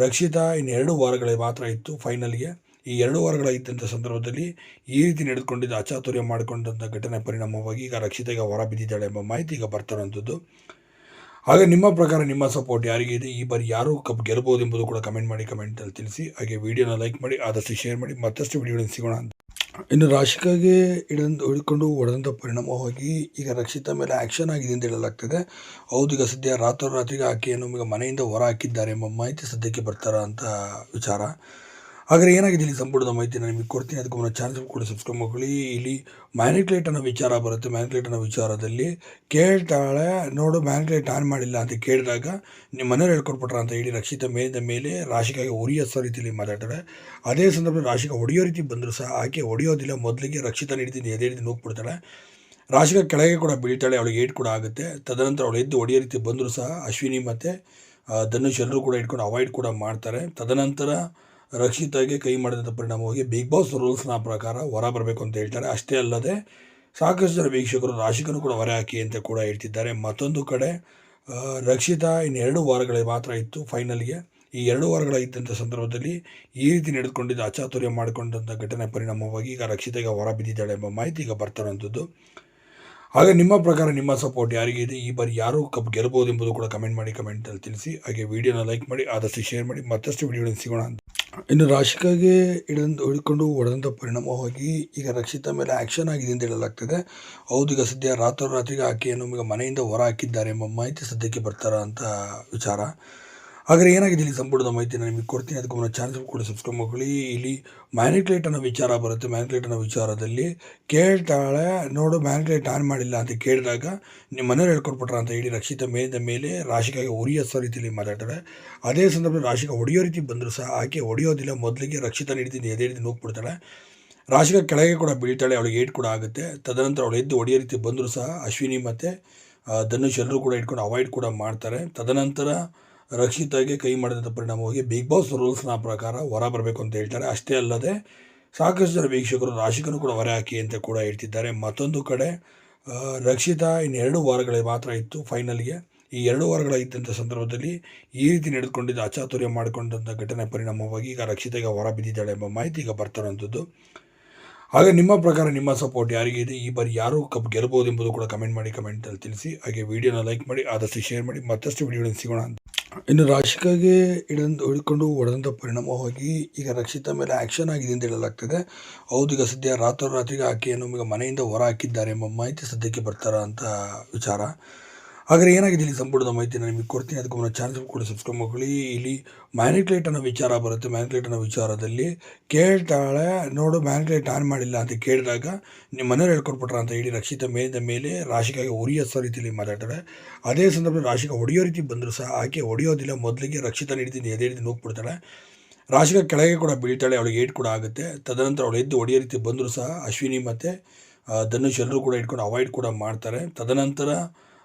ರಕ್ಷಿತಾ ಇನ್ನೆರಡು ವಾರಗಳೇ ಮಾತ್ರ ಇತ್ತು ಫೈನಲ್ಗೆ ಈ ಎರಡು ವಾರಗಳ ಇದ್ದಂಥ ಸಂದರ್ಭದಲ್ಲಿ ಈ ರೀತಿ ನಡೆದುಕೊಂಡಿದ್ದ ಅಚಾತುರ್ಯ ಮಾಡಿಕೊಂಡಂಥ ಘಟನೆ ಪರಿಣಾಮವಾಗಿ ಈಗ ರಕ್ಷಿತೆಗೆ ಹೊರ ಬಿದ್ದಿದ್ದಾಳೆ ಎಂಬ ಮಾಹಿತಿ ಈಗ ಬರ್ತಾರಂಥದ್ದು ಹಾಗೆ ನಿಮ್ಮ ಪ್ರಕಾರ ನಿಮ್ಮ ಸಪೋರ್ಟ್ ಯಾರಿಗೆ ಇದೆ? ಈ ಬಾರಿ ಯಾರು ಕಪ್ ಗೆಲ್ಬಹುದು ಎಂಬುದು ಕೂಡ ಕಮೆಂಟ್ ಮಾಡಿ ಕಮೆಂಟಲ್ಲಿ ತಿಳಿಸಿ. ಹಾಗೆ ವಿಡಿಯೋನ ಲೈಕ್ ಮಾಡಿ, ಆದಷ್ಟು ಶೇರ್ ಮಾಡಿ, ಮತ್ತಷ್ಟು ವಿಡಿಯೋಗಳನ್ನು ಸಿಗೋಣ ಅಂತ. ಇನ್ನು ರಾಶಿಕಾಗೆ ಹಿಡಿದು ಹಿಡ್ಕೊಂಡು ಹೊಡೆದಂಥ ಪರಿಣಾಮವಾಗಿ ಈಗ ರಕ್ಷಿತ ಮೇಲೆ ಆ್ಯಕ್ಷನ್ ಆಗಿದೆ ಅಂತ ಹೇಳಲಾಗ್ತದೆ. ಹೌದು, ಈಗ ಸದ್ಯ ರಾತ್ರೋರಾತ್ರಿಗೆ ಆಕೆಯನ್ನು ಈಗ ಮನೆಯಿಂದ ಹೊರ ಹಾಕಿದ್ದಾರೆ ಎಂಬ ಮಾಹಿತಿ ಸದ್ಯಕ್ಕೆ ಬರ್ತಾರ ಅಂತ ವಿಚಾರ. ಹಾಗಾದ್ರೆ ಏನಾಗಿದೆ ಇಲ್ಲಿ ಸಂಪೂರ್ಣ ಮಾಹಿತಿ ನಾನು ನಿಮಗೆ ಕೊಡ್ತೀನಿ. ಅದಕ್ಕೆ ಮುನ್ನ ಚಾನಲ್ ಕೂಡ ಸಬ್ಸ್ಕ್ರೈಬ್ ಮಾಡ್ಕೊಳ್ಳಿ. ಇಲ್ಲಿ ಮ್ಯಾನಿಕ್ಲೇಟ್ ಅನ್ನೋ ವಿಚಾರ ಬರುತ್ತೆ. ಮ್ಯಾನಿಕ್ಲೇಟ್ ಅನ್ನೋ ವಿಚಾರದಲ್ಲಿ ಕೇಳ್ತಾಳೆ, ನೋಡು ಮ್ಯಾನಿಕ್ಲೇಟ್ ಆನ್ ಮಾಡಿಲ್ಲ ಅಂತ ಕೇಳಿದಾಗ ನಿಮ್ಮ ಮನೆಯವ್ರು ಹೇಳ್ಕೊಟ್ಬಿಟ್ರ ಅಂತ ಹೇಳಿ ರಕ್ಷಿತ ಮೇಲಿಂದ ಮೇಲೆ ರಾಶಿಕಾಗೆ ಉರಿಯೋ ರೀತಿಯಲ್ಲಿ ಮಾತಾಡ್ತಾರೆ. ಅದೇ ಸಂದರ್ಭದಲ್ಲಿ ರಾಶಿಕ ಹೊಡೆಯೋ ರೀತಿ ಬಂದರೂ ಸಹ ಆಕೆ ಹೊಡೆಯೋದಿಲ್ಲ. ಮೊದಲಿಗೆ ರಕ್ಷಿತ ನೀಡ್ತೀನಿ ಎದೆ ಹಿಡಿದು ನೋಗ್ಬಿಡ್ತಾಳೆ ರಾಶಿಕ ಕೆಳಗೆ ಕೂಡ ಬೀಳ್ತಾಳೆ. ಅವಳಿಗೆ ಏಟ್ ಕೂಡ ಆಗುತ್ತೆ. ತದನಂತರ ಅವಳು ಎದ್ದು ಹೊಡೆಯೋ ರೀತಿ ಬಂದರೂ ಸಹ ಅಶ್ವಿನಿ ಮತ್ತು ಧನುಷ್ ಎಲ್ಲರೂ ಕೂಡ ಇಟ್ಕೊಂಡು ಅವಾಯ್ಡ್ ಕೂಡ ಮಾಡ್ತಾರೆ. ತದನಂತರ ರಕ್ಷಿತಾಗೆ ಕೈ ಮಾಡಿದಂಥ ಪರಿಣಾಮವಾಗಿ ಬಿಗ್ ಬಾಸ್ ರೂಲ್ಸ್ನ ಪ್ರಕಾರ ಹೊರ ಬರಬೇಕು ಅಂತ ಹೇಳ್ತಾರೆ. ಅಷ್ಟೇ ಅಲ್ಲದೆ ಸಾಕಷ್ಟು ಜನ ವೀಕ್ಷಕರು ರಾಶಿಕನು ಕೂಡ ಹೊರ ಹಾಕಿ ಅಂತ ಕೂಡ ಹೇಳ್ತಿದ್ದಾರೆ. ಮತ್ತೊಂದು ಕಡೆ ರಕ್ಷಿತಾ ಇನ್ನೆರಡು ಎರಡು ವಾರಗಳೇ ಮಾತ್ರ ಇತ್ತು ಫೈನಲ್ಗೆ ಈ ಎರಡು ವಾರಗಳ ಇದ್ದಂಥ ಸಂದರ್ಭದಲ್ಲಿ ಈ ರೀತಿ ನಡೆದುಕೊಂಡಿದ್ದ ಅಚಾತುರ್ಯ ಮಾಡಿಕೊಂಡಂಥ ಘಟನೆ ಪರಿಣಾಮವಾಗಿ ಈಗ ರಕ್ಷಿತೆಗೆ ಹೊರ ಬಿದ್ದಿದ್ದಾಳೆ ಎಂಬ ಮಾಹಿತಿ ಈಗ ಬರ್ತಾರಂಥದ್ದು ಹಾಗೆ ನಿಮ್ಮ ಪ್ರಕಾರ ನಿಮ್ಮ ಸಪೋರ್ಟ್ ಯಾರಿಗೆ ಇದೆ? ಈ ಬಾರಿ ಯಾರು ಕಪ್ ಗೆಲ್ಲಬಹುದು ಎಂಬುದು ಕೂಡ ಕಮೆಂಟ್ ಮಾಡಿ ಕಮೆಂಟಲ್ಲಿ ತಿಳಿಸಿ. ಹಾಗೆ ವಿಡಿಯೋನ ಲೈಕ್ ಮಾಡಿ, ಆದಷ್ಟು ಶೇರ್ ಮಾಡಿ, ಮತ್ತಷ್ಟು ವಿಡಿಯೋಗಳನ್ನು ಸಿಗೋಣ ಅಂತ. ಇನ್ನು ರಾಶಿಕಾಗೆ ಹಿಡಿದು ಹಿಡ್ಕೊಂಡು ಹೊಡೆದಂಥ ಪರಿಣಾಮವಾಗಿ ಈಗ ರಕ್ಷಿತ ಮೇಲೆ ಆ್ಯಕ್ಷನ್ ಆಗಿದೆ ಅಂತ ಹೇಳಲಾಗ್ತದೆ. ಹೌದು, ಈಗ ಸದ್ಯ ರಾತ್ರೋರಾತ್ರಿಗೆ ಆಕೆಯನ್ನು ಈಗ ಮನೆಯಿಂದ ಹೊರ ಹಾಕಿದ್ದಾರೆ ಎಂಬ ಮಾಹಿತಿ ಸದ್ಯಕ್ಕೆ ಬರ್ತಾರ ಅಂತ ವಿಚಾರ. ಹಾಗಾದ್ರೆ ಏನಾಗಿದೆ ಇಲ್ಲಿ ಸಂಪೂರ್ಣದ ಮಾಹಿತಿ ನಿಮಗೆ ಕೊಡ್ತೀನಿ. ಅದಕ್ಕೆ ಮುನ್ನ ಚಾನಲ್ ಕೂಡ ಸಬ್ಸ್ಕ್ರೈಬ್ ಮಾಡ್ಕೊಳ್ಳಿ. ಇಲ್ಲಿ ಮ್ಯಾನಿಕ್ಲೇಟ್ ಅನ್ನೋ ವಿಚಾರ ಬರುತ್ತೆ. ಮ್ಯಾನಿಕ್ಲೇಟ್ ಅನ್ನೋ ವಿಚಾರದಲ್ಲಿ ಕೇಳ್ತಾಳೆ, ನೋಡು ಮ್ಯಾನಿಕ್ಲೇಟ್ ಆನ್ ಮಾಡಿಲ್ಲ ಅಂತ ಕೇಳಿದಾಗ ನಿಮ್ಮ ಮನೆಯವ್ರು ಹೇಳ್ಕೊಟ್ಬಿಟ್ರ ಅಂತ ಹೇಳಿ ರಕ್ಷಿತ ಮೇಲಿಂದ ಮೇಲೆ ರಾಶಿಕಾಗೆ ಉರಿಯೋ ರೀತಿಯಲ್ಲಿ ಮಾತಾಡ್ತಾರೆ ಅದೇ ಸಂದರ್ಭದಲ್ಲಿ ರಾಶಿಕ ಹೊಡೆಯೋ ರೀತಿ ಬಂದರೂ ಸಹ ಆಕೆ ಹೊಡೆಯೋದಿಲ್ಲ ಮೊದಲಿಗೆ ರಕ್ಷಿತ ನೀಡ್ತೀನಿ ಎದೆ ಹಿಡಿದು ಹೋಗ್ಬಿಡ್ತಾಳೆ ರಾಶಿಕ ಕೆಳಗೆ ಕೂಡ ಬೀಳ್ತಾಳೆ. ಅವಳಿಗೆ ಏಟ್ ಕೂಡ ಆಗುತ್ತೆ. ತದನಂತರ ಅವಳು ಎದ್ದು ಹೊಡೆಯೋ ರೀತಿ ಬಂದರೂ ಸಹ ಅಶ್ವಿನಿ ಮತ್ತು ಧನುಷ್ ಎಲ್ಲರೂ ಕೂಡ ಇಟ್ಕೊಂಡು ಅವಾಯ್ಡ್ ಕೂಡ ಮಾಡ್ತಾರೆ. ತದನಂತರ ರಕ್ಷಿತಾಗೆ ಕೈ ಮಾಡಿದ ಪರಿಣಾಮವಾಗಿ ಬಿಗ್ ಬಾಸ್ ರೂಲ್ಸ್ನ ಪ್ರಕಾರ ಹೊರ ಬರಬೇಕು ಅಂತ ಹೇಳ್ತಾರೆ. ಅಷ್ಟೇ ಅಲ್ಲದೆ ಸಾಕಷ್ಟು ಜನ ವೀಕ್ಷಕರು ರಾಶಿಕನು ಕೂಡ ಹೊರ ಹಾಕಿ ಅಂತ ಕೂಡ ಹೇಳ್ತಿದ್ದಾರೆ. ಮತ್ತೊಂದು ಕಡೆ ರಕ್ಷಿತಾ ಇನ್ನು ಎರಡು ವಾರಗಳೇ ಮಾತ್ರ ಇತ್ತು ಫೈನಲ್ಗೆ ಈ ಎರಡು ವಾರಗಳ ಇದ್ದಂಥ ಸಂದರ್ಭದಲ್ಲಿ ಈ ರೀತಿ ನಡೆದುಕೊಂಡಿದ್ದ ಅಚಾತುರ್ಯ ಮಾಡಿಕೊಂಡಂಥ ಘಟನೆ ಪರಿಣಾಮವಾಗಿ ಈಗ ರಕ್ಷಿತೆಗೆ ಹೊರ ಬಿದ್ದಿದ್ದಾಳೆ ಎಂಬ ಮಾಹಿತಿ ಈಗ ಬರ್ತಾರಂಥದ್ದು ಹಾಗೆ ನಿಮ್ಮ ಪ್ರಕಾರ ನಿಮ್ಮ ಸಪೋರ್ಟ್ ಯಾರಿಗೆ ಇದೆ? ಈ ಬಾರಿ ಯಾರು ಕಪ್ ಗೆಲ್ಬೋದು ಎಂಬುದು ಕೂಡ ಕಮೆಂಟ್ ಮಾಡಿ ಕಮೆಂಟಲ್ಲಿ ತಿಳಿಸಿ. ಹಾಗೆ ವಿಡಿಯೋನ ಲೈಕ್ ಮಾಡಿ, ಆದಷ್ಟು ಶೇರ್ ಮಾಡಿ. ಮತ್ತಷ್ಟು ವಿಡಿಯೋಗಳನ್ನು ಸಿಗೋಣ ಅಂತ. ಇನ್ನು ರಾಶಿಕಾಗೆ ಹಿಡಿದು ಹಿಡ್ಕೊಂಡು ಹೊಡೆದಂಥ ಪರಿಣಾಮವಾಗಿ ಈಗ ರಕ್ಷಿತ ಮೇಲೆ ಆ್ಯಕ್ಷನ್ ಆಗಿದೆ ಅಂತ ಹೇಳಲಾಗ್ತದೆ. ಹೌದು, ಈಗ ಸದ್ಯ ರಾತ್ರೋರಾತ್ರಿಗೆ ಆಕೆಯನ್ನು ಈಗ ಮನೆಯಿಂದ ಹೊರ ಹಾಕಿದ್ದಾರೆ ಎಂಬ ಮಾಹಿತಿ ಸದ್ಯಕ್ಕೆ ಬರ್ತಾರ ಅಂತ ವಿಚಾರ. ಹಾಗಾದ್ರೆ ಏನಾಗಿದೆ ಇಲ್ಲಿ ಸಂಪೂರ್ಣ ಮಾಹಿತಿ ನಿಮಗೆ ಕೊಡ್ತೀನಿ. ಅದಕ್ಕೂ ಮುನ್ನ ಚಾನಲ್ ಕೂಡ ಸಬ್ಸ್ಕ್ರೈಬ್ ಮಾಡ್ಕೊಳ್ಳಿ. ಇಲ್ಲಿ ಮ್ಯಾನಿಕ್ಲೇಟ್ ಅನ್ನೋ ವಿಚಾರ ಬರುತ್ತೆ. ಮ್ಯಾನಿಕ್ಲೇಟ್ ಅನ್ನೋ ವಿಚಾರದಲ್ಲಿ ಕೇಳ್ತಾಳೆ, ನೋಡು ಮ್ಯಾನಿಕ್ಲೇಟ್ ಆನ್ ಮಾಡಿಲ್ಲ ಅಂತ ಕೇಳಿದಾಗ ನಿಮ್ಮ ಮನೆಯವ್ರು ಹೇಳ್ಕೊಟ್ಬಿಟ್ರ ಅಂತ ಹೇಳಿ ರಕ್ಷಿತ ಮೇಲಿಂದ ಮೇಲೆ ರಾಶಿಕಾಗೆ ಉರಿಯೋ ರೀತಿಯಲ್ಲಿ ಮಾತಾಡ್ತಾಳೆ. ಅದೇ ಸಂದರ್ಭದಲ್ಲಿ ರಾಶಿಕ ಹೊಡೆಯೋ ರೀತಿ ಬಂದರೂ ಸಹ ಆಕೆ ಹೊಡೆಯೋದಿಲ್ಲ. ಮೊದಲಿಗೆ ರಕ್ಷಿತ ನೀಡ್ತೀನಿ ಎದೆ ಹಿಡಿದು ನೋಗ್ಬಿಡ್ತಾಳೆ ರಾಶಿಕ ಕೆಳಗೆ ಕೂಡ ಬೀಳ್ತಾಳೆ. ಅವಳಿಗೆ ಏಟ್ ಕೂಡ ಆಗುತ್ತೆ. ತದನಂತರ ಅವಳು ಎದ್ದು ಹೊಡೆಯೋ ರೀತಿ ಬಂದರೂ ಸಹ ಅಶ್ವಿನಿ ಮತ್ತು ಧನುಷ್ ಎಲ್ಲರೂ ಕೂಡ ಇಟ್ಕೊಂಡು ಅವಾಯ್ಡ್ ಕೂಡ ಮಾಡ್ತಾರೆ. ತದನಂತರ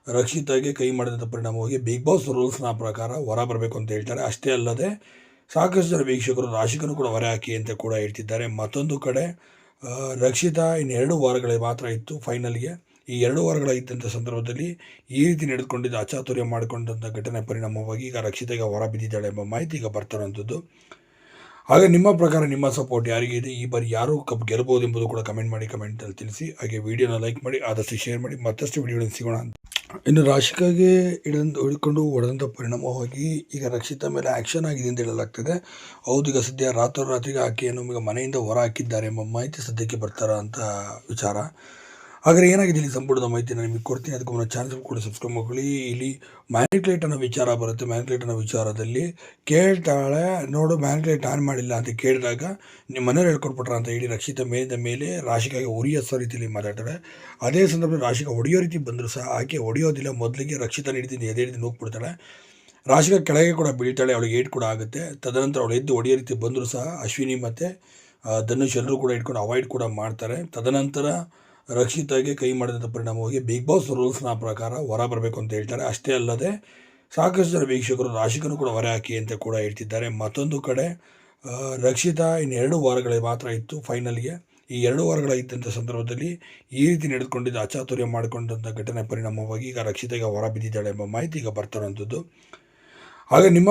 ರಕ್ಷಿತಾಗೆ ಕೈ ಮಾಡಿದಂಥ ಪರಿಣಾಮವಾಗಿ ಬಿಗ್ ಬಾಸ್ ರೂಲ್ಸ್ನ ಪ್ರಕಾರ ಹೊರ ಬರಬೇಕು ಅಂತ ಹೇಳ್ತಾರೆ. ಅಷ್ಟೇ ಅಲ್ಲದೆ ಸಾಕಷ್ಟು ಜನ ವೀಕ್ಷಕರು ರಾಶಿಕನು ಕೂಡ ಹೊರ ಹಾಕಿ ಅಂತ ಕೂಡ ಹೇಳ್ತಿದ್ದಾರೆ. ಮತ್ತೊಂದು ಕಡೆ ರಕ್ಷಿತಾ ಇನ್ನೆರಡು ವಾರಗಳೇ ಮಾತ್ರ ಇತ್ತು ಫೈನಲ್ಗೆ ಈ ಎರಡು ವಾರಗಳ ಇದ್ದಂಥ ಸಂದರ್ಭದಲ್ಲಿ ಈ ರೀತಿ ನಡೆದುಕೊಂಡಿದ್ದ ಅಚಾತುರ್ಯ ಮಾಡಿಕೊಂಡಂಥ ಘಟನೆ ಪರಿಣಾಮವಾಗಿ ಈಗ ರಕ್ಷಿತಾಗೆ ಹೊರ ಬಿದ್ದಿದ್ದಾಳೆ ಎಂಬ ಮಾಹಿತಿ ಈಗ ಬರ್ತಾರಂಥದ್ದು ಹಾಗೆ ನಿಮ್ಮ ಪ್ರಕಾರ ನಿಮ್ಮ ಸಪೋರ್ಟ್ ಯಾರಿಗೆ ಇದೆ? ಈ ಬಾರಿ ಯಾರು ಕಪ್ ಗೆಲ್ಬಹುದು ಎಂಬುದು ಕೂಡ ಕಮೆಂಟ್ ಮಾಡಿ ಕಮೆಂಟಲ್ಲಿ ತಿಳಿಸಿ. ಹಾಗೆ ವಿಡಿಯೋನ ಲೈಕ್ ಮಾಡಿ, ಆದಷ್ಟು ಶೇರ್ ಮಾಡಿ. ಮತ್ತಷ್ಟು ವಿಡಿಯೋಗಳನ್ನು ಸಿಗೋಣ ಇನ್ನು ರಾಶಿಕಾಗೆ ಹಿಡಿದು ಹಿಡ್ಕೊಂಡು ಹೊಡೆದಂಥ ಪರಿಣಾಮವಾಗಿ ಈಗ ರಕ್ಷಿತ ಮೇಲೆ ಆ್ಯಕ್ಷನ್ ಆಗಿದೆ ಅಂತ ಹೇಳಲಾಗ್ತದೆ. ಹೌದು, ಈಗ ಸದ್ಯ ರಾತ್ರೋರಾತ್ರಿಗೆ ಆಕೆಯನ್ನು ಈಗ ಮನೆಯಿಂದ ಹೊರ ಹಾಕಿದ್ದಾರೆ ಎಂಬ ಮಾಹಿತಿ ಸದ್ಯಕ್ಕೆ ಬರ್ತಾರ ಅಂತ ವಿಚಾರ. ಹಾಗಾದ್ರೆ ಏನಾಗಿದೆ ಇಲ್ಲಿ ಸಂಪೂರ್ಣ ಮಾಹಿತಿ ನಾನು ನಿಮಗೆ ಕೊಡ್ತೀನಿ. ಅದಕ್ಕೂ ಮುನ್ನ ಚಾನಲ್ ಕೂಡ ಸಬ್ಸ್ಕ್ರೈಬ್ ಮಾಡ್ಕೊಳ್ಳಿ. ಇಲ್ಲಿ ಮ್ಯಾನಿಕ್ಲೇಟ್ ಅನ್ನೋ ವಿಚಾರ ಬರುತ್ತೆ. ಮ್ಯಾನಿಕ್ಲೇಟ್ ಅನ್ನೋ ವಿಚಾರದಲ್ಲಿ ಕೇಳ್ತಾಳೆ, ನೋಡು ಮ್ಯಾನಿಕ್ಲೇಟ್ ಆನ್ ಮಾಡಿಲ್ಲ ಅಂತ ಕೇಳಿದಾಗ ನಿಮ್ಮ ಮನೆಯವ್ರು ಹೇಳ್ಕೊಟ್ಬಿಟ್ರ ಅಂತ ಹೇಳಿ ರಕ್ಷಿತ ಮೇಲಿನ ಮೇಲೆ ರಾಶಿಕಾಗೆ ಉರಿಯೋ ರೀತಿಯಲ್ಲಿ ಮಾತಾಡ್ತಾಳೆ ಅದೇ ಸಂದರ್ಭದಲ್ಲಿ ರಾಶಿಕ ಹೊಡೆಯೋ ರೀತಿ ಬಂದರೂ ಸಹ ಆಕೆ ಹೊಡೆಯೋದಿಲ್ಲ. ಮೊದಲಿಗೆ ರಕ್ಷಿತ ನೀಡ್ತೀನಿ ಎದೆ ಹಿಡಿದು ನೋಗ್ಬಿಡ್ತಾಳೆ ರಾಶಿಕ ಕೆಳಗೆ ಕೂಡ ಬೀಳ್ತಾಳೆ, ಅವಳಿಗೆ ಏಟ್ ಕೂಡ ಆಗುತ್ತೆ. ತದನಂತರ ಅವಳು ಎದ್ದು ಹೊಡೆಯೋ ರೀತಿ ಬಂದರೂ ಸಹ ಅಶ್ವಿನಿ ಮತ್ತು ಧನುಷ್ ಎಲ್ಲರೂ ಕೂಡ ಇಟ್ಕೊಂಡು ಅವಾಯ್ಡ್ ಕೂಡ ಮಾಡ್ತಾರೆ. ತದನಂತರ ರಕ್ಷಿತಾಗೆ ಕೈ ಮಾಡಿದಂಥ ಪರಿಣಾಮವಾಗಿ ಬಿಗ್ ಬಾಸ್ ರೂಲ್ಸ್ನ ಪ್ರಕಾರ ಹೊರ ಬರಬೇಕು ಅಂತ ಹೇಳ್ತಾರೆ. ಅಷ್ಟೇ ಅಲ್ಲದೆ ಸಾಕಷ್ಟು ಜನ ವೀಕ್ಷಕರು ರಾಶಿಕನು ಕೂಡ ಹೊರ ಹಾಕಿ ಅಂತ ಕೂಡ ಹೇಳ್ತಿದ್ದಾರೆ. ಮತ್ತೊಂದು ಕಡೆ ರಕ್ಷಿತಾ ಇನ್ನು ಎರಡು ವಾರಗಳೇ ಮಾತ್ರ ಇತ್ತು ಫೈನಲ್ಗೆ ಈ ಎರಡು ವಾರಗಳ ಸಂದರ್ಭದಲ್ಲಿ ಈ ರೀತಿ ನಡೆದುಕೊಂಡಿದ್ದ ಅಚಾತುರ್ಯ ಮಾಡಿಕೊಂಡಂಥ ಘಟನೆ ಪರಿಣಾಮವಾಗಿ ಈಗ ರಕ್ಷಿತಾಗೆ ಹೊರ ಬಿದ್ದಿದ್ದಾಳೆ ಎಂಬ ಮಾಹಿತಿ ಈಗ ಬರ್ತಾರಂಥದ್ದು ಹಾಗೆ ನಿಮ್ಮ